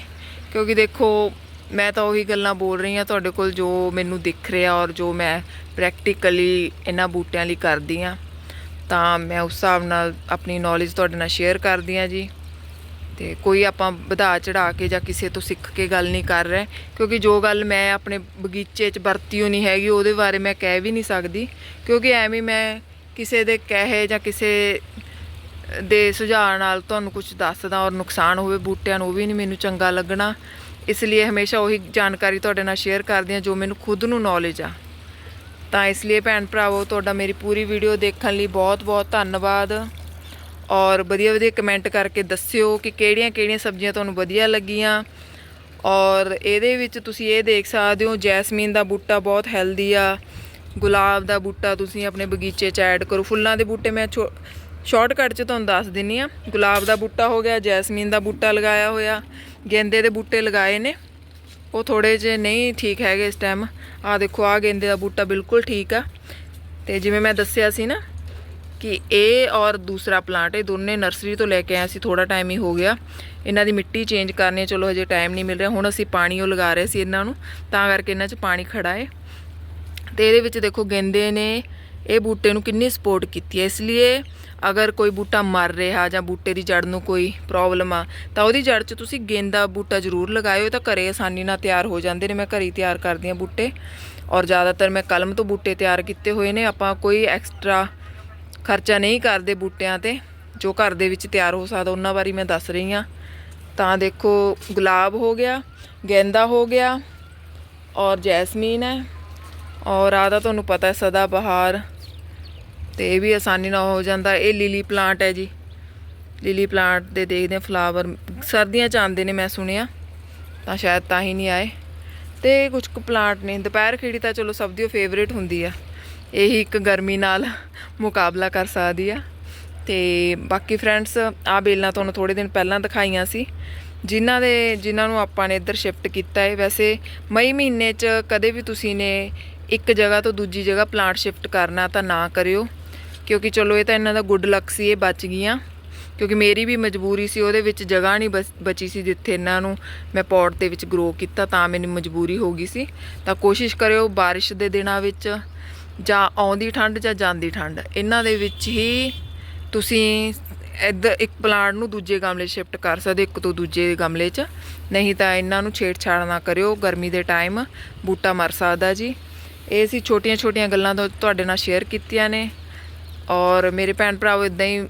S1: ਕਿਉਂਕਿ ਦੇਖੋ, ਮੈਂ ਤਾਂ ਉਹੀ ਗੱਲਾਂ ਬੋਲ ਰਹੀ ਹਾਂ ਤੁਹਾਡੇ ਕੋਲ ਜੋ ਮੈਨੂੰ ਦਿਖ ਰਿਹਾ ਔਰ ਜੋ ਮੈਂ ਪ੍ਰੈਕਟੀਕਲੀ ਇਹਨਾਂ ਬੂਟਿਆਂ ਲਈ ਕਰਦੀ ਆ ਤਾਂ ਮੈਂ ਉਸ ਹਿਸਾਬ ਨਾਲ ਆਪਣੀ ਨੌਲੇਜ ਤੁਹਾਡੇ ਨਾਲ ਸ਼ੇਅਰ ਕਰਦੀ ਆ ਜੀ। ਤੇ ਕੋਈ ਆਪਾਂ ਵਧਾ ਚੜਾ ਕੇ ਜਾਂ ਕਿਸੇ ਤੋਂ ਸਿੱਖ ਕੇ ਗੱਲ ਨਹੀਂ ਕਰ ਰਹੇ, ਕਿਉਂਕਿ ਜੋ ਗੱਲ ਮੈਂ ਆਪਣੇ ਬਗੀਚੇ 'ਚ ਵਰਤੀ ਹੋਈ ਨਹੀਂ ਹੈਗੀ, ਉਹਦੇ ਬਾਰੇ ਮੈਂ ਕਹਿ ਵੀ ਨਹੀਂ ਸਕਦੀ। ਕਿਉਂਕਿ ਐਵੇਂ ਮੈਂ ਕਿਸੇ ਦੇ ਕਹੇ ਜਾਂ ਕਿਸੇ ਦੇ ਸੁਝਾਅ ਨਾਲ ਤੁਹਾਨੂੰ ਕੁਝ ਦੱਸਦਾ ਔਰ ਨੁਕਸਾਨ ਹੋਵੇ, ਬੂਟਿਆਂ ਨੂੰ ਉਹ ਵੀ ਨਹੀਂ ਮੈਨੂੰ ਚੰਗਾ ਲੱਗਣਾ। ਇਸ ਲਈ ਹਮੇਸ਼ਾ ਉਹੀ ਜਾਣਕਾਰੀ ਤੁਹਾਡੇ ਨਾਲ ਸ਼ੇਅਰ ਕਰਦੀ ਹਾਂ, ਜੋ ਮੈਨੂੰ ਖੁਦ ਨੂੰ ਨੌਲੇਜ ਆ। ਤਾਂ ਇਸ ਲਈ ਭੈਣ ਭਰਾਵੋ, ਤੁਹਾਡਾ ਮੇਰੀ ਪੂਰੀ ਵੀਡੀਓ ਦੇਖਣ ਲਈ ਬਹੁਤ ਬਹੁਤ ਧੰਨਵਾਦ। ਔਰ ਵਧੀਆ ਵਧੀਆ ਕਮੈਂਟ ਕਰਕੇ ਦੱਸਿਓ ਕਿ ਕਿਹੜੀਆਂ ਕਿਹੜੀਆਂ ਸਬਜ਼ੀਆਂ ਤੁਹਾਨੂੰ ਵਧੀਆ ਲੱਗੀਆਂ। ਔਰ ਇਹਦੇ ਵਿੱਚ ਤੁਸੀਂ ਇਹ ਦੇਖ ਸਕਦੇ ਹੋ, ਜੈਸਮੀਨ ਦਾ ਬੂਟਾ ਬਹੁਤ ਹੈਲਦੀ ਆ। ਗੁਲਾਬ ਦਾ ਬੂਟਾ ਤੁਸੀਂ ਆਪਣੇ ਬਗੀਚੇ 'ਚ ਐਡ ਕਰੋ। ਫੁੱਲਾਂ ਦੇ ਬੂਟੇ ਮੈਂ ਸ਼ਾਰਟਕਟ 'ਚ ਤੁਹਾਨੂੰ ਦੱਸ ਦਿੰਨੀ ਆ। ਗੁਲਾਬ ਦਾ ਬੂਟਾ ਹੋ ਗਿਆ, ਜੈਸਮੀਨ ਦਾ ਬੂਟਾ ਲਗਾਇਆ ਹੋਇਆ, ਗੇਂਦੇ ਦੇ ਬੂਟੇ ਲਗਾਏ ਨੇ। ਉਹ ਥੋੜੇ ਜਿਹੇ ਨਹੀਂ ਠੀਕ ਹੈਗੇ ਇਸ ਟਾਈਮ ਆ ਦੇਖੋ ਆ ਗੇਂਦੇ ਦਾ ਬੂਟਾ ਬਿਲਕੁਲ ਠੀਕ ਆ। ਤੇ ਜਿਵੇਂ ਮੈਂ ਦੱਸਿਆ ਸੀ ਨਾ ਕਿ ਇਹ ਔਰ ਦੂਸਰਾ ਪਲਾਂਟ ਇਹ ਦੋਨੇ ਨਰਸਰੀ ਤੋਂ ਲੈ ਕੇ ਆਏ ਸੀ ਥੋੜਾ ਟਾਈਮ ਹੀ ਹੋ ਗਿਆ। ਇਹਨਾਂ ਦੀ ਮਿੱਟੀ ਚੇਂਜ ਕਰਨੀ ਚਲੋ ਹਜੇ ਟਾਈਮ ਨਹੀਂ ਮਿਲ ਰਿਹਾ। ਹੁਣ ਅਸੀਂ ਪਾਣੀ ਉਹ ਲਗਾ ਰਹੇ ਸੀ ਇਹਨਾਂ ਨੂੰ, ਤਾਂ ਕਰਕੇ ਇਹਨਾਂ 'ਚ ਪਾਣੀ ਖੜਾ ਹੈ ਤੇ ਇਹਦੇ ਵਿੱਚ ਦੇਖੋ, ਗੇਂਦੇ ਨੇ ਇਹ ਬੂਟੇ ਨੂੰ ਕਿੰਨੀ ਸਪੋਰਟ ਕੀਤੀ ਹੈ ਇਸ ਲਈ ਅਗਰ ਕੋਈ ਬੂਟਾ ਮਰ ਰਿਹਾ ਜਾਂ ਬੂਟੇ ਦੀ ਜੜ ਨੂੰ ਕੋਈ ਪ੍ਰੋਬਲਮ ਆ, ਤਾਂ ਉਹਦੀ ਜੜ 'ਚ ਤੁਸੀਂ ਗੇਂਦਾ ਬੂਟਾ ਜ਼ਰੂਰ ਲਗਾਇਓ ਤਾਂ ਘਰੇ ਆਸਾਨੀ ਨਾਲ ਤਿਆਰ ਹੋ ਜਾਂਦੇ ਨੇ, ਮੈਂ ਘਰੇ ਹੀ ਤਿਆਰ ਕਰਦੀ ਹਾਂ ਬੂਟੇ। ਔਰ ਜ਼ਿਆਦਾਤਰ ਮੈਂ ਕਲਮ ਤੋਂ ਬੂਟੇ ਤਿਆਰ ਕੀਤੇ ਹੋਏ ਨੇ, ਆਪਾਂ ਕੋਈ ਐਕਸਟਰਾ ਖਰਚਾ ਨਹੀਂ ਕਰਦੇ ਬੂਟਿਆਂ ਤੇ, ਜੋ ਘਰ ਦੇ ਵਿੱਚ ਤਿਆਰ ਹੋ ਸਕਦਾ, ਉਹਨਾਂ ਬਾਰੇ ਮੈਂ ਦੱਸ ਰਹੀ ਹਾਂ। ਤਾਂ ਦੇਖੋ, ਗੁਲਾਬ ਹੋ ਗਿਆ, ਗੇਂਦਾ ਹੋ ਗਿਆ, ਔਰ ਜੈਸਮੀਨ ਹੈ। ਔਰ ਆ ਤਾਂ ਤੁਹਾਨੂੰ ਪਤਾ ਹੈ, ਸਦਾ ਬਹਾਰ ਤੇ ਇਹ ਵੀ ਆਸਾਨੀ ਨਾਲ ਹੋ ਜਾਂਦਾ। ਇਹ ਲਿਲੀ ਪਲਾਂਟ ਹੈ ਜੀ। ਲਿਲੀ ਪਲਾਂਟ ਦੇ ਦੇਖਦੇ ਫਲਾਵਰ ਸਰਦੀਆਂ ਚ ਆਉਂਦੇ ਨੇ ਮੈਂ ਸੁਣਿਆ, ਤਾਂ ਸ਼ਾਇਦ ਤਾਂ ਹੀ ਨਹੀਂ ਆਏ। ਤੇ ਕੁਝ ਕੁ ਪਲਾਂਟ ਨੇ। ਦੁਪਹਿਰ ਖਿੜੀ ਤਾਂ ਚਲੋ ਸਭ ਦੀ ਫੇਵਰੇਟ ਹੁੰਦੀ ਆ। ਇਹੀ ਇੱਕ ਗਰਮੀ ਨਾਲ ਮੁਕਾਬਲਾ ਕਰ ਸਕਦੀ ਆ। ਤੇ ਬਾਕੀ ਫਰੈਂਡਸ ਆ ਬੇਲਾਂ ਤੁਹਾਨੂੰ ਥੋੜੇ ਦਿਨ ਪਹਿਲਾਂ ਦਿਖਾਈਆਂ ਸੀ। ਜਿਨ੍ਹਾਂ ਦੇ, ਜਿਨ੍ਹਾਂ ਨੂੰ ਆਪਾਂ ਨੇ ਇੱਧਰ ਸ਼ਿਫਟ ਕੀਤਾ ਹੈ। ਵੈਸੇ ਮਈ ਮਹੀਨੇ 'ਚ ਕਦੇ ਵੀ ਤੁਸੀਂ ਨੇ ਇੱਕ ਜਗ੍ਹਾ ਤੋਂ ਦੂਜੀ ਜਗ੍ਹਾ ਪਲਾਂਟ ਸ਼ਿਫਟ ਕਰਨਾ ਤਾਂ ਨਾ ਕਰਿਓ। ਕਿਉਂਕਿ ਚਲੋ ਇਹ ਤਾਂ ਇਹਨਾਂ ਦਾ ਗੁੱਡ ਲੱਕ ਸੀ, ਇਹ ਬਚ ਗਈਆਂ। ਕਿਉਂਕਿ ਮੇਰੀ ਵੀ ਮਜਬੂਰੀ ਸੀ, ਉਹਦੇ ਵਿੱਚ ਜਗ੍ਹਾ ਨਹੀਂ ਬਸ- ਬਚੀ ਸੀ ਜਿੱਥੇ ਇਹਨਾਂ ਨੂੰ ਮੈਂ ਪੌਟ ਦੇ ਵਿੱਚ ਗਰੋ ਕੀਤਾ, ਤਾਂ ਮੈਨੂੰ ਮਜਬੂਰੀ ਹੋ ਗਈ ਸੀ। ਤਾਂ ਕੋਸ਼ਿਸ਼ ਕਰਿਓ ਬਾਰਿਸ਼ ਦੇ ਦਿਨਾਂ ਵਿੱਚ, ਜਾਂ ਆਉਂਦੀ ਠੰਡ ਜਾਂ ਜਾਂਦੀ ਠੰਡ। ਇਹਨਾਂ ਦੇ ਵਿੱਚ ਹੀ ਤੁਸੀਂ ਇੱਧਰ ਇੱਕ ਪਲਾਂਟ ਨੂੰ ਦੂਜੇ ਗਮਲੇ ਸ਼ਿਫਟ ਕਰ ਸਕਦੇ, ਇੱਕ ਤੋਂ ਦੂਜੇ ਗਮਲੇ 'ਚ। ਨਹੀਂ ਤਾਂ ਇਹਨਾਂ ਨੂੰ ਛੇੜਛਾੜ ਨਾ ਕਰਿਓ, ਗਰਮੀ ਦੇ ਟਾਈਮ ਬੂਟਾ ਮਰ ਸਕਦਾ ਜੀ। ਇਹ ਸੀ ਛੋਟੀਆਂ-ਛੋਟੀਆਂ ਗੱਲਾਂ ਤੁਹਾਡੇ ਨਾਲ ਸ਼ੇਅਰ ਕੀਤੀਆਂ ਨੇ। ਔਰ ਮੇਰੇ ਭੈਣ ਭਰਾਵੋ ਇਦਾਂ ਹੀ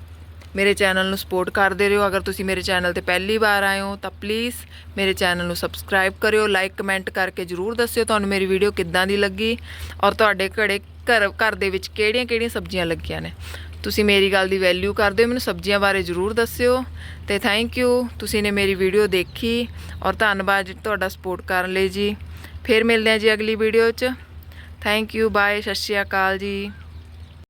S1: ਮੇਰੇ ਚੈਨਲ ਨੂੰ ਸਪੋਰਟ ਕਰਦੇ ਰਹੋ। ਅਗਰ ਤੁਸੀਂ ਮੇਰੇ ਚੈਨਲ ਤੇ ਪਹਿਲੀ ਵਾਰ ਆਏ ਹੋ, ਤਾਂ ਪਲੀਜ਼ ਮੇਰੇ ਚੈਨਲ ਨੂੰ ਸਬਸਕ੍ਰਾਈਬ ਕਰਿਓ ਲਾਈਕ ਕਮੈਂਟ ਕਰਕੇ ਜਰੂਰ ਦੱਸਿਓ ਤੁਹਾਨੂੰ ਮੇਰੀ ਵੀਡੀਓ ਕਿੱਦਾਂ ਦੀ ਲੱਗੀ ਔਰ ਤੁਹਾਡੇ ਘੜੇ ਘਰ ਘਰ ਦੇ ਵਿੱਚ ਕਿਹੜੀਆਂ-ਕਿਹੜੀਆਂ ਸਬਜ਼ੀਆਂ ਲੱਗੀਆਂ ਨੇ। ਤੁਸੀਂ ਮੇਰੀ ਗੱਲ ਦੀ ਵੈਲਿਊ ਕਰਦੇ ਹੋ ਮੈਨੂੰ ਸਬਜ਼ੀਆਂ ਬਾਰੇ ਜਰੂਰ ਦੱਸਿਓ। ਤੇ ਥੈਂਕ ਯੂ ਤੁਸੀਂ ਨੇ ਮੇਰੀ ਵੀਡੀਓ ਦੇਖੀ ਔਰ ਧੰਨਵਾਦ ਜੀ ਤੁਹਾਡਾ ਸਪੋਰਟ ਕਰਨ ਲਈ ਜੀ। ਫਿਰ ਮਿਲਦੇ ਹਾਂ ਜੀ ਅਗਲੀ ਵੀਡੀਓ 'ਚ। ਥੈਂਕ ਯੂ ਬਾਏ ਸਤਿ ਸ਼੍ਰੀ ਅਕਾਲ ਜੀ।